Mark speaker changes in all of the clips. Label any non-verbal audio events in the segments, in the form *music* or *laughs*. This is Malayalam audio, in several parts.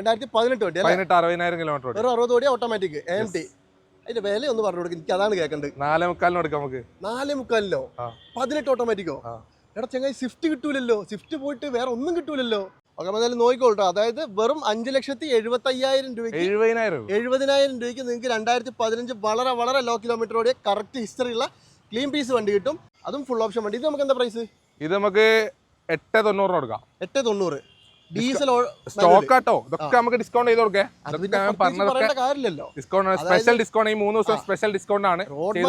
Speaker 1: രണ്ടായിരത്തി പതിനെട്ട് വണ്ടി
Speaker 2: പതിനെട്ട് അറുപതിനായിരം കിലോമീറ്റർ
Speaker 1: വെറും അറുപത് കോടി ഓട്ടോമാറ്റിക് എം ടി അതിന്റെ വില ഒന്ന് പറഞ്ഞു കൊടുക്കും എനിക്ക് അതാണ് കേൾക്കേണ്ടത്
Speaker 2: നാലേ മുക്കാലിന് കൊടുക്കാം നമുക്ക്.
Speaker 1: നാലേ മുക്കാലിലോ. പതിനെട്ട് ഓട്ടോമാറ്റിക്കോ എടാ ചെങ്ങായി സ്വിഫ്റ്റ് കിട്ടൂലല്ലോ. സ്വിഫ്റ്റ് പോയിട്ട് വേറെ ഒന്നും കിട്ടൂലല്ലോ. ഒക്കെ എന്തായാലും നോക്കിക്കോട്ടോ അതായത് വെറും അഞ്ച് ലക്ഷത്തി എഴുപത്തി അയ്യായിരം രൂപയ്ക്ക്
Speaker 2: എഴുപതിനായിരം രൂപ.
Speaker 1: എഴുപതിനായിരം രൂപയ്ക്ക് നിങ്ങൾക്ക് രണ്ടായിരത്തി പതിനഞ്ച് വളരെ വളരെ ലോ കിലോമീറ്റർ ഓടിയ കറക്റ്റ് ഹിസ്റ്ററി ഉള്ള ക്ലീൻ പീസ് വണ്ടി കിട്ടും. അതും ഫുൾ ഓപ്ഷൻ വണ്ടി. ഇത് നമുക്ക് എന്താ പ്രൈസ്
Speaker 2: ഇത് നമുക്ക് എട്ട് തൊണ്ണൂറിന് കൊടുക്കാം.
Speaker 1: എട്ട് തൊണ്ണൂറ്. ഡീസൽ
Speaker 2: സ്റ്റോക്ക് ആട്ടോ? ഇതൊക്കെ നമുക്ക് ഡിസ്കൗണ്ട് ചെയ്ത് കൊടുക്കേ.
Speaker 1: കാര്യമില്ലല്ലോ.
Speaker 2: ഡിസ്കൗണ്ട് സ്പെഷ്യൽ ഡിസ്കൗണ്ട് ഈ മൂന്ന് ദിവസം സ്പെഷ്യൽ ഡിസ്കൗണ്ട് ആണ്
Speaker 1: റോഡ്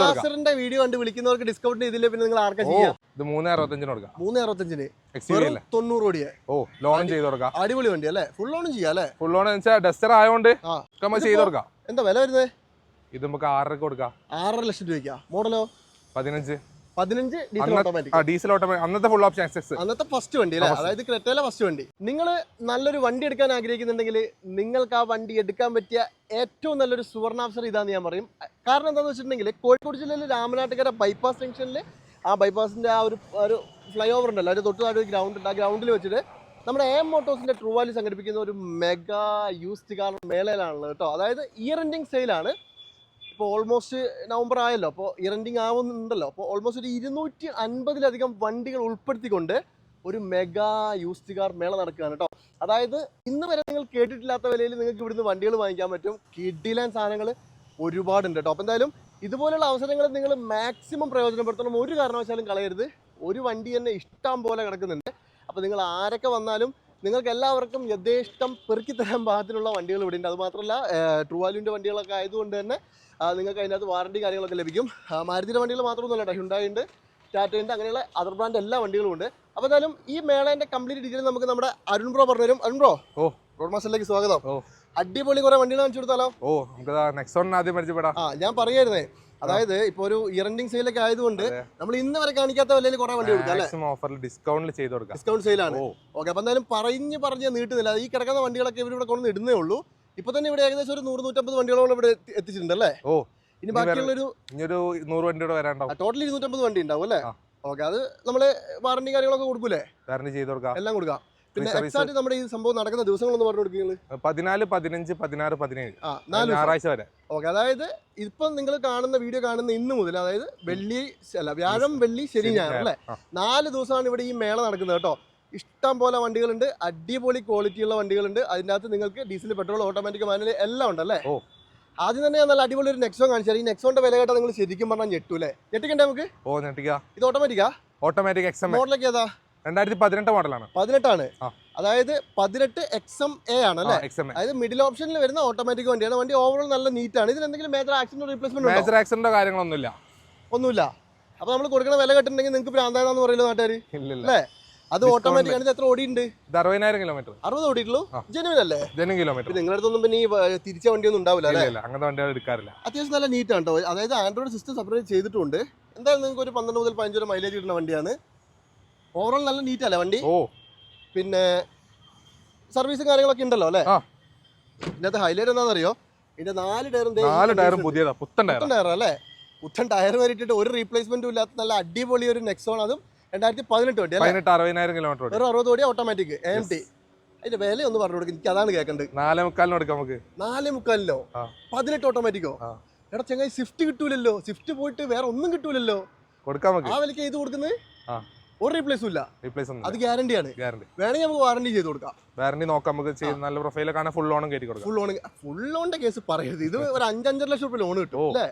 Speaker 1: വീഡിയോ കണ്ട് വിളിക്കുന്നവർക്ക് ഡിസ്കൗണ്ട് ഇതിൽ പിന്നെ നിങ്ങൾ ആർക്കാ ചെയ്യാം?
Speaker 2: ഇത് മൂന്ന് അറുപത്തഞ്ചിന് കൊടുക്കാം.
Speaker 1: മൂന്ന് അറുപത്തഞ്ചിന്. തൊണ്ണൂറ് കോടിയെ.
Speaker 2: ഓ ലോണും ചെയ്ത് കൊടുക്കാം.
Speaker 1: അടിപൊളി വണ്ടി അല്ലേ? ഫുൾ ഓണും ചെയ്യാം അല്ലേ?
Speaker 2: ഫുൾ ലോൺ വെച്ചാൽ ഡസ്റ്റർ ആയതുകൊണ്ട് നമുക്ക് ചെയ്ത് കൊടുക്കാം.
Speaker 1: എന്താ വില വരുന്നത്?
Speaker 2: ഇത് നമുക്ക് ആറര കൊടുക്കാം.
Speaker 1: ആറര ലക്ഷം രൂപയ്ക്കാ. മോഡലോ
Speaker 2: പതിനഞ്ച്.
Speaker 1: പതിനഞ്ച് ഡീസൽ ഓട്ടോമാറ്റിക്
Speaker 2: ഡീസൽ ഓട്ടോമാറ്റിക് അന്നത്തെ ഫുൾ ഓപ്ഷൻ എക്സസ്
Speaker 1: അന്നത്തെ ഫസ്റ്റ് വണ്ടി അല്ലേ? അതായത് ക്രെറ്റയിലെ ഫസ്റ്റ് വണ്ടി. നിങ്ങൾ നല്ലൊരു വണ്ടി എടുക്കാൻ ആഗ്രഹിക്കുന്നുണ്ടെങ്കിൽ നിങ്ങൾക്ക് ആ വണ്ടി എടുക്കാൻ പറ്റിയ ഏറ്റവും നല്ലൊരു സുവർണാവസരം ഇതാന്ന് ഞാൻ പറയും. കാരണം എന്താണെന്ന് വെച്ചിട്ടുണ്ടെങ്കിൽ കോഴിക്കോട് ജില്ലയിലെ രാമനാട്ടുകര ബൈപ്പാസ് ജംഗ്ഷനിൽ ആ ബൈപ്പാസിന്റെ ആ ഒരു ഒരു ഫ്ലൈ ഓവർ ഉണ്ടല്ലോ. അതിന്റെ തൊട്ട് താഴെ ഒരു ഗ്രൗണ്ട് ഉണ്ട്. ആ ഗ്രൗണ്ടിൽ വെച്ചിട്ട് നമ്മുടെ എം മോട്ടോസിന്റെ ട്രൂവാലി സംഘടിപ്പിക്കുന്ന ഒരു മെഗാ യൂസ്ഡ് കാർ മേളയിലാണുള്ളത് കേട്ടോ. അതായത് ഇയർ എൻഡിങ് സെയിലാണ് ഇപ്പോൾ ഓൾമോസ്റ്റ് നവംബർ ആയല്ലോ. അപ്പോൾ ഇറൻഡിങ് ആവുന്നുണ്ടല്ലോ. അപ്പോൾ ഓൾമോസ്റ്റ് ഒരു ഇരുന്നൂറ്റി അൻപതിലധികം വണ്ടികൾ ഉൾപ്പെടുത്തിക്കൊണ്ട് ഒരു മെഗാ യൂസ്ഡ് കാർ മേള നടക്കുകയാണ് കേട്ടോ അതായത് ഇന്ന് വരെ നിങ്ങൾ കേട്ടിട്ടില്ലാത്ത വിലയിൽ നിങ്ങൾക്ക് ഇവിടുന്ന് വണ്ടികൾ വാങ്ങിക്കാൻ പറ്റും. കിഡിലാൻ സാധനങ്ങൾ ഒരുപാടുണ്ട് കേട്ടോ അപ്പോൾ എന്തായാലും ഇതുപോലുള്ള അവസരങ്ങൾ നിങ്ങൾ മാക്സിമം പ്രയോജനപ്പെടുത്തണം. ഒരു കാരണവശാലും കളയരുത്. ഒരു വണ്ടി തന്നെ ഇഷ്ടം പോലെ കിടക്കുന്നുണ്ട്. അപ്പോൾ നിങ്ങൾ ആരൊക്കെ വന്നാലും നിങ്ങൾക്ക് എല്ലാവർക്കും യഥേഷ്ടം പെറുക്കി തരാൻ പാകത്തിലുള്ള വണ്ടികൾ ഇവിടെ ഉണ്ട് അതുമാത്രമല്ല ട്രൂവാലുവിന്റെ വണ്ടികളൊക്കെ ആയതുകൊണ്ട് തന്നെ നിങ്ങൾക്ക് അതിനകത്ത് വാറണ്ടി കാര്യങ്ങളൊക്കെ ലഭിക്കും. മാരുതിയുടെ വണ്ടികൾ മാത്രമൊന്നുമല്ല കേട്ടോ. ഹുണ്ടായി ഉണ്ട് ടാറ്റയുണ്ട് അങ്ങനെയുള്ള അതർ ബ്രാൻഡ് എല്ലാ വണ്ടികളും ഉണ്ട്. അപ്പോൾ എന്തായാലും ഈ മേളേന്റെ കംപ്ലീറ്റ് ഡീറ്റെയിൽ നമുക്ക് നമ്മുടെ അരുൺ ബ്രോ പറഞ്ഞുതരും അരുൺ ബ്രോ
Speaker 2: ഓ.
Speaker 1: റോഡ് മാസ്റ്ററിലേക്ക് സ്വാഗതം.
Speaker 2: ഓ.
Speaker 1: അടിപൊളി കുറേ വണ്ടികൾ കാണിച്ചു കൊടുത്താലോ?
Speaker 2: ഓ നമുക്ക് നെക്സോൺ ആദ്യം പരിചയപ്പെടാം.
Speaker 1: ആ ഞാൻ പറയായിരുന്നേ അതായത് ഇപ്പൊ ഒരു ഇയർ എൻഡിങ് സെയിലൊക്കെ ആയതുകൊണ്ട് നമ്മൾ ഇന്ന് വരെ കാണിക്കാത്ത വിലയിൽ കുറെ വണ്ടി കൊടുക്കാം അല്ലേ?
Speaker 2: ഓഫറിൽ ഡിസ്കൗണ്ടിൽ ചെയ്ത് കൊടുക്കാം.
Speaker 1: ഡിസ്കൗണ്ട് സെയിലാണ് ഓക്കെ അപ്പൊ എന്തായാലും പറഞ്ഞു പറഞ്ഞ് നീട്ടുന്നില്ല. ഈ കിടക്കുന്ന വണ്ടികളൊക്കെ ഇവരിവിടെ കൊണ്ട് ഇടുന്നേ ഉള്ളൂ. ഇപ്പൊ തന്നെ ഇവിടെ ഏകദേശം ഒരു നൂറ് നൂറ്റമ്പത് വണ്ടികളോളം ഇവിടെ എത്തിച്ചിട്ടുണ്ട് അല്ലേ?
Speaker 2: ഓ.
Speaker 1: ഇനി ബാക്കിയുള്ളൊരു
Speaker 2: ഇനിയൊരു നൂറ് വണ്ടിയോടെ വരാണ്ടാവും
Speaker 1: ടോട്ടൽ ഇരുന്നൂറ്റമ്പത് വണ്ടി ഉണ്ടാവും അല്ലേ. ഓക്കെ അത് നമ്മൾ വാറണ്ടി കാര്യങ്ങളൊക്കെ കൊടുക്കൂലേ?
Speaker 2: വാറണ്ടി ചെയ്ത് കൊടുക്കാം.
Speaker 1: എല്ലാം കൊടുക്കാം. പിന്നെ എക്സാക്ട് നമ്മുടെ ഈ സംഭവം നടക്കുന്ന ദിവസങ്ങളൊന്ന് പറഞ്ഞു കൊടുക്കുന്നത്
Speaker 2: പതിനാല് പതിനഞ്ച് പതിനാറ് പതിനേഴ്. ഞായറാഴ്ച വരെ.
Speaker 1: ഓക്കെ അതായത് ഇപ്പം നിങ്ങൾ കാണുന്ന വീഡിയോ കാണുന്ന ഇന്ന് മുതൽ അതായത് വെള്ളി അല്ല വ്യാഴം വെള്ളി ശനി ഞായർ അല്ലേ? നാല് ദിവസമാണ് ഇവിടെ ഈ മേള നടക്കുന്നത് കേട്ടോ. ഇഷ്ടം പോലെ വണ്ടികളുണ്ട് അടിപൊളി ക്വാളിറ്റിയുള്ള വണ്ടികളുണ്ട്. അതിന്റെ അകത്ത് നിങ്ങൾക്ക് ഡീസൽ പെട്രോൾ ഓട്ടോമാറ്റിക് മാനുവൽ എല്ലാം ഉണ്ടല്ലേ
Speaker 2: ഓ.
Speaker 1: ആദ്യം തന്നെ നല്ല അടിപൊളി ഒരു നെക്സോൺ കാണിച്ചാൽ ഈ നെക്സോന്റെ വില കേട്ടാൽ നിങ്ങൾ ശരിക്കും പറഞ്ഞാൽ ഞെട്ടു അല്ലേ ഞെട്ടിക്കണ്ടേ നമുക്ക്?
Speaker 2: ഓ ഞെട്ടിക്ക.
Speaker 1: ഇത് ഓട്ടോമാറ്റിക്കാ
Speaker 2: ഓട്ടോമാറ്റിക് എക്സ്
Speaker 1: മോഡലൊക്കെ ഏതാ?
Speaker 2: രണ്ടായിരത്തി പതിനെട്ട് മോഡലാണ്.
Speaker 1: പതിനെട്ടാണ്. അതായത് പതിനെട്ട് എക്സ് എം എ ആണ് അല്ലേ? അതായത് മിഡിൽ ഓപ്ഷനിൽ വരുന്ന ഓട്ടോമാറ്റിക് വണ്ടിയാണ്. വണ്ടി ഓവറോൾ നല്ല നീറ്റാണ് ഇതിന് എന്തെങ്കിലും മേജർ ആക്സിഡന്റ് റീപ്ലേസ്മെന്റ്
Speaker 2: മേജർ ആക്സിഡന്റോ കാര്യങ്ങളൊന്നുമില്ല
Speaker 1: ഒന്നുമില്ല. അപ്പൊ നമ്മൾ കൊടുക്കുന്ന വില കെട്ടിട്ടുണ്ടെങ്കിൽ നിങ്ങൾക്ക് പ്രാന്താണെന്ന് പറയില്ല നാട്ടുകാർ
Speaker 2: ഇല്ലില്ല.
Speaker 1: അല്ലേ? അത് ഓട്ടോമാറ്റിക് ആണ് ഇത് എത്ര ഓടിയുണ്ട്
Speaker 2: ഇത് അറുപതിനായിരം കിലോമീറ്റർ
Speaker 1: അറുപത് ഓടിയിട്ടുള്ളൂ? ജനുവിൻ അല്ലേ?
Speaker 2: ജനു കിലോമീറ്റർ
Speaker 1: നിങ്ങളുടെ അടുത്തൊന്നും പിന്നെ ഈ തിരിച്ച വണ്ടിയൊന്നും ഉണ്ടാവില്ല അല്ലേ?
Speaker 2: അങ്ങനത്തെ വണ്ടികൾ എടുക്കാറില്ല.
Speaker 1: അത്യാവശ്യം നല്ല നീറ്റ് ആണ് കേട്ടോ അതായത് ആൻഡ്രോയിഡ് സിസ്റ്റം സെപ്പറേറ്റ് ചെയ്തിട്ടുണ്ട്. എന്തായാലും നിങ്ങൾക്ക് ഒരു പന്ത്രണ്ട് മുതൽ പതിനഞ്ച് വരെ മൈലേജ് കിട്ടുന്ന വണ്ടിയാണ്. ഓവറോൾ നല്ല നീറ്റ് അല്ലേ വണ്ടി?
Speaker 2: ഓ.
Speaker 1: പിന്നെ സർവീസും കാര്യങ്ങളൊക്കെ ഉണ്ടല്ലോ അല്ലേ. ഇതിനകത്ത് ഹൈലൈറ്റ് എന്താണെന്നറിയോ? ഇതിന്റെ നാല് ടയറും
Speaker 2: നാല് ടയറും. പുതിയതാ പുത്തൻ ടയർ
Speaker 1: പുത്തൻ ടയർ അല്ലേ? പുത്തൻ ടയർ വരിട്ടിട്ട് ഒരു റീപ്ലേസ്മെന്റും ഇല്ലാത്ത നല്ല അടിപൊളി ഒരു നെക്സോൺ അതും രണ്ടായിരത്തി പതിനെട്ട് വണ്ടി
Speaker 2: പതിനെട്ട് അറുപതിനായിരം കിലോമീറ്റർ
Speaker 1: ഒരു അറുപത് കോടി ഓട്ടോമാറ്റിക് എം ടി അതിന്റെ വില ഒന്ന് പറഞ്ഞു കൊടുക്കും എനിക്ക് അതാണ് കേൾക്കേണ്ടത്
Speaker 2: നാലേ മുക്കാലിന് കൊടുക്കാം നമുക്ക്.
Speaker 1: നാലേ മുക്കാലിലോ. പതിനെട്ട് ഓട്ടോമാറ്റിക്കോ എടാ ചങ്ങായി സ്വിഫ്റ്റ് കിട്ടൂലല്ലോ. സ്വിഫ്റ്റ് പോയിട്ട് വേറെ ഒന്നും കിട്ടൂലല്ലോ.
Speaker 2: കൊടുക്കാം നമുക്ക്.
Speaker 1: ആ വിലക്ക് ചെയ്ത് കൊടുക്കുന്നത്?
Speaker 2: ആ.
Speaker 1: ഒരു റീപ്ലേസും ഇല്ല.
Speaker 2: റീപ്ലേസ് ഒന്നും
Speaker 1: അത്
Speaker 2: ഗ്യാരണ്ടി
Speaker 1: ആണ്.
Speaker 2: ഗ്യാരണ്ടി
Speaker 1: വേണമെങ്കിൽ നമുക്ക് വാറണ്ടി ചെയ്ത് കൊടുക്കാം.
Speaker 2: വാറണ്ടി നോക്കാം നമുക്ക് ചെയ്ത് നല്ല പ്രൊഫൈലൊക്കെ ആണെങ്കിൽ ഫുൾ ലോണും കയറ്റി കൊടുക്കാം.
Speaker 1: ഫുൾ ലോൺ ഫുൾ ലോണിന്റെ കേസ് പറയരുത്. ഇത് ഒരു അഞ്ചഞ്ചര ലക്ഷം രൂപ ലോൺ കിട്ടും അല്ലേ?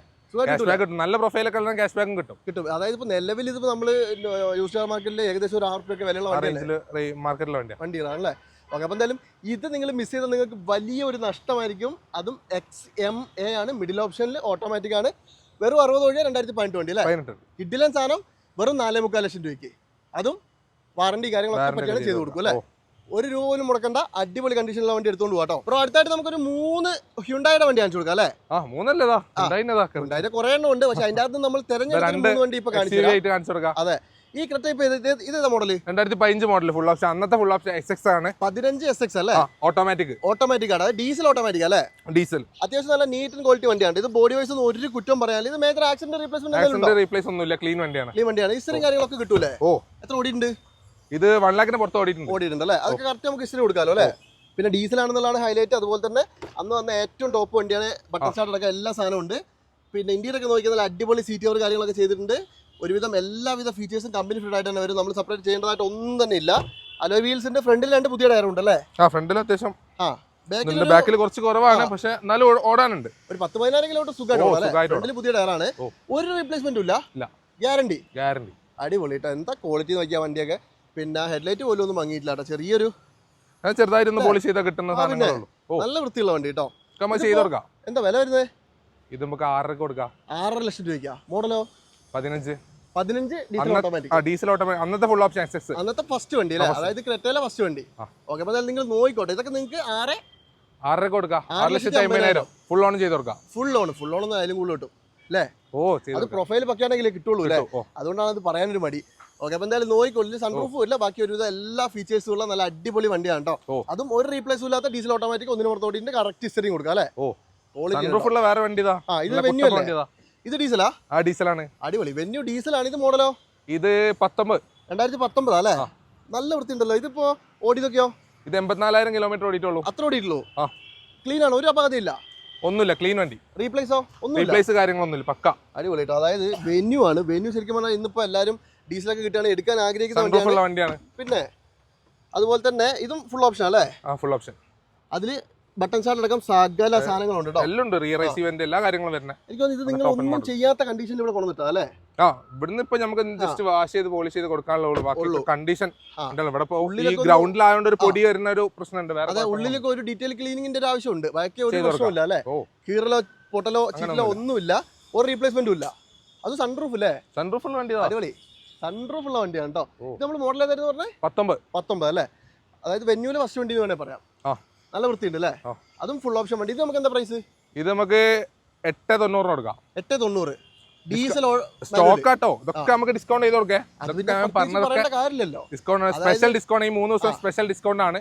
Speaker 2: നല്ല പ്രൊഫൈലൊക്കെ ക്യാഷ് ബാക്കും കിട്ടും.
Speaker 1: കിട്ടും. അതായത് ഇപ്പൊ നിലവിൽ ഇതിപ്പോ നമ്മൾ യൂസ് കാർ മാർക്കറ്റിൽ ഏകദേശം ഒരു ആറ് രൂപയൊക്കെ വിലയുള്ള വണ്ടിയാണ്
Speaker 2: മാർക്കറ്റിലെ വണ്ടിയാണ്
Speaker 1: അല്ലേ? ഓക്കെ അപ്പം എന്തായാലും ഇത് നിങ്ങൾ മിസ് ചെയ്താൽ നിങ്ങൾക്ക് വലിയ ഒരു നഷ്ടമായിരിക്കും. അതും എക്സ് എം എ ആണ്. മിഡിൽ ഓപ്ഷനിൽ ഓട്ടോമാറ്റിക് ആണ്. വെറും അറുപത് വഴി രണ്ടായിരത്തി പതിനെട്ട് വണ്ടി അല്ലേ? കിഡിലൻ സാധനം വെറും നാലേ മുക്കാൽ ലക്ഷം രൂപയ്ക്ക്. അതും വാറണ്ടി കാര്യങ്ങളൊക്കെ പറ്റിയാണ് ചെയ്ത് കൊടുക്കും. അല്ലേ ഒരു രൂപ പോലും മുടക്കണ്ട അടിപൊളി കണ്ടീഷനിലുള്ള വണ്ടി എടുത്തോണ്ട് പോകാം കേട്ടോ അടുത്തായിട്ട് നമുക്കൊരു മൂന്ന് ഹ്യുണ്ടായുടെ വണ്ടി കാണിച്ചു കൊടുക്കാം അല്ലേ?
Speaker 2: മൂന്നല്ലേതാ.
Speaker 1: ഹ്യുണ്ടായുടെ കുറേ എണ്ണം ഉണ്ട് പക്ഷെ *laughs* അതിന്റെ അകത്ത് നമ്മൾ തെരഞ്ഞെടുത്ത മൂന്ന് വണ്ടി ഇപ്പൊ കാണിച്ചു
Speaker 2: SUV
Speaker 1: ഈ ക്രെറ്റൈപ്പ് ഇത് ഇത് ഇതേതാ മോഡൽ
Speaker 2: രണ്ടായിരത്തി പതിനഞ്ച് മോഡൽ ഫുൾ ഓപ്ഷൻ അന്നത്തെ ഫുൾ ഓപ്ഷൻ എസ് എക്സ് ആണ്.
Speaker 1: പതിനഞ്ച് എസ് എക്സ് അല്ലേ?
Speaker 2: ഓട്ടോമാറ്റിക്
Speaker 1: ഓട്ടോമാറ്റിക് ആണ്. ഡീസൽ ഓട്ടോമാറ്റിക് അല്ലേ?
Speaker 2: ഡീസൽ
Speaker 1: അത്യാവശ്യം നല്ല നീറ്റ് ആൻഡ് ക്വാളിറ്റി വണ്ടിയാണ്. ഇത് ബോഡി വൈസ് ഒന്നും ഒരു കുറ്റം പറയാനില്ല. ഇത് മേജർ ആക്സിഡന്റ് റീപ്ലേസ്മെന്റ്
Speaker 2: റീപ്ലേസ് ഒന്നുമില്ല. ക്ലീൻ വണ്ടിയാണ്.
Speaker 1: ക്ലീൻ വണ്ടിയാണ്. ഹിസ്റ്ററിയും കാര്യങ്ങളൊക്കെ കിട്ടൂലേ?
Speaker 2: ഓ.
Speaker 1: എത്ര ഓടിയിട്ടുണ്ട്?
Speaker 2: ഇത് വൺ ലാഖിന് പുറത്ത് ഓടിയിട്ടുണ്ട്.
Speaker 1: ഓടിയിട്ടുണ്ട് അല്ലേ അതൊക്കെ കറക്റ്റ് നമുക്ക് ഹിസ്റ്ററി കൊടുക്കാലോ അല്ലേ? പിന്നെ ഡീസൽ ആണെന്നുള്ളതാണ് ഹൈലൈറ്റ് അതുപോലെ തന്നെ അന്ന് വന്ന ഏറ്റവും ടോപ്പ് വണ്ടിയാണ്. ബട്ടൺ സ്റ്റാർട്ട് അടക്കം എല്ലാ സാധനവും ഉണ്ട്. പിന്നെ ഇന്ത്യയിലൊക്കെ നോക്കിയാൽ നല്ല അടിപൊളി സീറ്റ് കവർ കാര്യങ്ങളൊക്കെ ചെയ്തിട്ടുണ്ട്. ഒരുവിധം എല്ലാവിധ ഫീച്ചേഴ്സും കമ്പനി ഫിറ്റ് ആയിട്ട് തന്നെ വരും. നമ്മൾ സെപ്പറേറ്റ് ചെയ്യേണ്ടതായിട്ട് ഒന്നും തന്നെ ഇല്ല. അലോ വീൽസിന്റെ ഫ്രണ്ടിൽ രണ്ട് പുതിയ ടയർ ഉണ്ട് അല്ലേ
Speaker 2: ആ ഫ്രണ്ടിൽ അത്യാവശ്യം
Speaker 1: ആ ബാക്കിൽ
Speaker 2: കുറച്ച് കുറവാണ്. പക്ഷെ എന്നാലും ഓടാനുണ്ട്.
Speaker 1: ഒരു പത്ത് പതിനായിരം കിലോമീറ്റർ സുഖമായിട്ട് ഫ്രണ്ടിൽ പുതിയ ടയറാണ്. ഒരു റീപ്ലേസ്മെന്റും ഇല്ല. ഗ്യാരണ്ടി
Speaker 2: ഗ്യാരണ്ടി
Speaker 1: അടിപൊളി കേട്ടോ എന്താ ക്വാളിറ്റി നോക്കിയ വണ്ടിയൊക്കെ? പിന്നെ ഹെഡ്ലൈറ്റ് പോലും ഒന്നും മങ്ങിയിട്ടില്ല കേട്ടോ ചെറിയൊരു
Speaker 2: ചെറുതായിരുന്നു പോളിഷ് ചെയ്താൽ കിട്ടുന്ന
Speaker 1: ആ, പിന്നെ.
Speaker 2: സാധനങ്ങളേ ഉള്ളൂ. ഓ.
Speaker 1: നല്ല വൃത്തിയുള്ള വണ്ടി കേട്ടോ
Speaker 2: ചെയ്ത് കൊടുക്കാം.
Speaker 1: എന്താ വില വരുന്നത്
Speaker 2: ഇത് നമുക്ക് ആറര കൊടുക്കാം.
Speaker 1: ആറര ലക്ഷം രൂപയ്ക്കാ. മോഡലോ
Speaker 2: പതിനഞ്ച്.
Speaker 1: പതിനഞ്ച് ഡീസൽ ഓട്ടോമാറ്റിക്.
Speaker 2: ഡീസൽ ഓട്ടോമാറ്റിക് അന്നത്തെ ഫുൾ ഓപ്ഷൻ എക്സസ്
Speaker 1: അന്നത്തെ ഫസ്റ്റ് വണ്ടി അല്ലേ? അതായത് ക്രെറ്റയിലെ ഫസ്റ്റ് വണ്ടി. ഓക്കെ അപ്പൊ നിങ്ങൾ നോക്കിക്കോട്ടെ. ഇതൊക്കെ നിങ്ങൾക്ക് ആറ്
Speaker 2: ആറര കൊടുക്കാം.
Speaker 1: ആറ്
Speaker 2: ലക്ഷത്തി അമ്പതിനായിരം. ഫുൾ ഓൺ ചെയ്ത് കൊടുക്കാം.
Speaker 1: ഫുൾ ഓൺ ഫുൾ ഓൺ അതിലും കൂടുതൽ കിട്ടും. അല്ലേ?
Speaker 2: ഓ
Speaker 1: അത് പ്രൊഫൈൽ പക്കാണെങ്കിലേ കിട്ടുള്ളൂ അല്ലേ? അതുകൊണ്ടാണ് അത് പറയാനൊരു മടി. ഓക്കെ അപ്പൊ എന്തായാലും നോക്കിക്കോളൂ. സൺറൂഫും ഇല്ല ബാക്കി ഒരുവിധം എല്ലാ ഫീച്ചേഴ്സും ഉള്ള നല്ല അടിപൊളി വണ്ടിയാണ് കേട്ടോ. അതും ഒരു റീപ്ലേസും ഇല്ലാത്ത ഡീസൽ ഓട്ടോമാറ്റിക് ഒന്നിന് പുറത്തോട്ടിന്റെ കറക്റ്റ് ഹിസ്റ്ററിയും കൊടുക്കാം അല്ലേ?
Speaker 2: ഓ.
Speaker 1: ക്വാളിറ്റി
Speaker 2: വേറെ വണ്ടി
Speaker 1: ആ ഇത് വെന്യൂ അല്ലേ?
Speaker 2: ഇതാ.
Speaker 1: ഡീസലാ?
Speaker 2: ആ ഡീസലാണ്.
Speaker 1: അടിപൊളി. വെന്യൂ ഡീസലാണ് ഇത് മോഡലോ?
Speaker 2: ഇത് പത്തൊമ്പത്.
Speaker 1: രണ്ടായിരത്തി പത്തൊമ്പതാ അല്ലേ. നല്ല വൃത്തിയുണ്ടല്ലോ. ഇതിപ്പോ ഓടിയതൊക്കെയോ?
Speaker 2: ഇത് എൺപത്തിനാലായിരം കിലോമീറ്റർ ഓടിയിട്ടുള്ളൂ.
Speaker 1: അത്ര ഓടിയിട്ടുള്ളൂ?
Speaker 2: ആ.
Speaker 1: ക്ലീൻ ആണ്? ഒരു അപകടമില്ല
Speaker 2: ഒന്നുമില്ല. ക്ലീൻ വണ്ടി.
Speaker 1: റീപ്ലേസോ ഒന്നും
Speaker 2: റീപ്ലേസ് കാര്യങ്ങളൊന്നുമില്ല. പക്ക.
Speaker 1: അടിപൊളി കേട്ടോ. അതായത് വെന്യൂ ആണ്. വെന്യൂ ശരിക്കും പറഞ്ഞാൽ ഇന്നിപ്പോ എല്ലാവരും ഡീസലൊക്കെ കിട്ടുകയാണ് എടുക്കാൻ ആഗ്രഹിക്കുന്ന വണ്ടിയാണ്. പിന്നെ അതുപോലെ തന്നെ ഇതും ഫുൾ ഓപ്ഷൻ അല്ലേ?
Speaker 2: ആ ഫുൾ ഓപ്ഷൻ
Speaker 1: അതിൽ ബട്ടൺ സ്റ്റാർട്ട് അടക്കം സകല സാധനങ്ങളുണ്ട് കേട്ടോ
Speaker 2: എല്ലാം ഉണ്ട് റിയറൈസ് ഇവന്റ് എല്ലാ കാര്യങ്ങളും വരുന്നത്
Speaker 1: എനിക്ക് തോന്നുന്നു ഇത് നിങ്ങൾ ഒന്നും ചെയ്യാത്ത കണ്ടീഷനിൽ ഇവിടെ കൊണ്ടുവന്നിട്ടാ അല്ലേ?
Speaker 2: ആ ഇവിടുന്ന് ഇപ്പൊ നമുക്ക് ജസ്റ്റ് വാഷ് ചെയ്ത് പോളിഷ് ചെയ്ത് കൊടുക്കാനുള്ള ബാക്കി കണ്ടീഷൻ. ഉണ്ടല്ലോ. ഇവിടെ ഈ
Speaker 1: ഉള്ളിലൊക്കെ
Speaker 2: ഗ്രൗണ്ടിലായതുകൊണ്ട് ഒരു പൊടി വരുന്ന ഒരു പ്രശ്നമുണ്ട്. വേറെ കുഴപ്പമൊന്നും
Speaker 1: ഒരു ഡീറ്റെയിൽ ക്ലീനിങ്ങിന്റെ ഒരു ആവശ്യമുണ്ട്. ബാക്കി ഒരു പ്രശ്നമില്ല അല്ലേ? കീറലോ പൊട്ടലോ ചിറ്റലോ ഒന്നുമില്ല. ഒരു റീപ്ലേസ്മെന്റും ഇല്ല. അത് സൺറൂഫ് അല്ലേ
Speaker 2: സൺറൂഫ് ഉള്ള വണ്ടി.
Speaker 1: അടിപൊളി. സൺറൂഫ് ഉള്ള വണ്ടിയാണ് കേട്ടോ ഇത് നമ്മൾ മോഡൽ ഏതായിരുന്നു പറഞ്ഞേ?
Speaker 2: പത്തൊമ്പത്.
Speaker 1: പത്തൊമ്പത് അല്ലേ? അതായത് വെന്യൂലെ ഫസ്റ്റ് വണ്ടി എന്ന് വേണേ പറയാം.
Speaker 2: ആ.
Speaker 1: നല്ല വൃത്തിയുണ്ട് അല്ലേ. അതും ഫുൾ ഓപ്ഷൻ വണ്ടി. ഇത് നമുക്ക് എന്താ പ്രൈസ്
Speaker 2: ഇത് നമുക്ക് എട്ട് തൊണ്ണൂറിന് കൊടുക്കാം.
Speaker 1: എട്ട് തൊണ്ണൂറ്. ഡീസൽ
Speaker 2: സ്റ്റോക്ക് ആട്ടോ. ഇതൊക്കെ നമുക്ക് ഡിസ്കൗണ്ട് ചെയ്ത് കൊടുക്കേ. ഡിസ്കൗണ്ട് സ്പെഷ്യൽ ഡിസ്കൗണ്ട് ഈ മൂന്ന് ദിവസം സ്പെഷ്യൽ ഡിസ്കൗണ്ട് ആണ്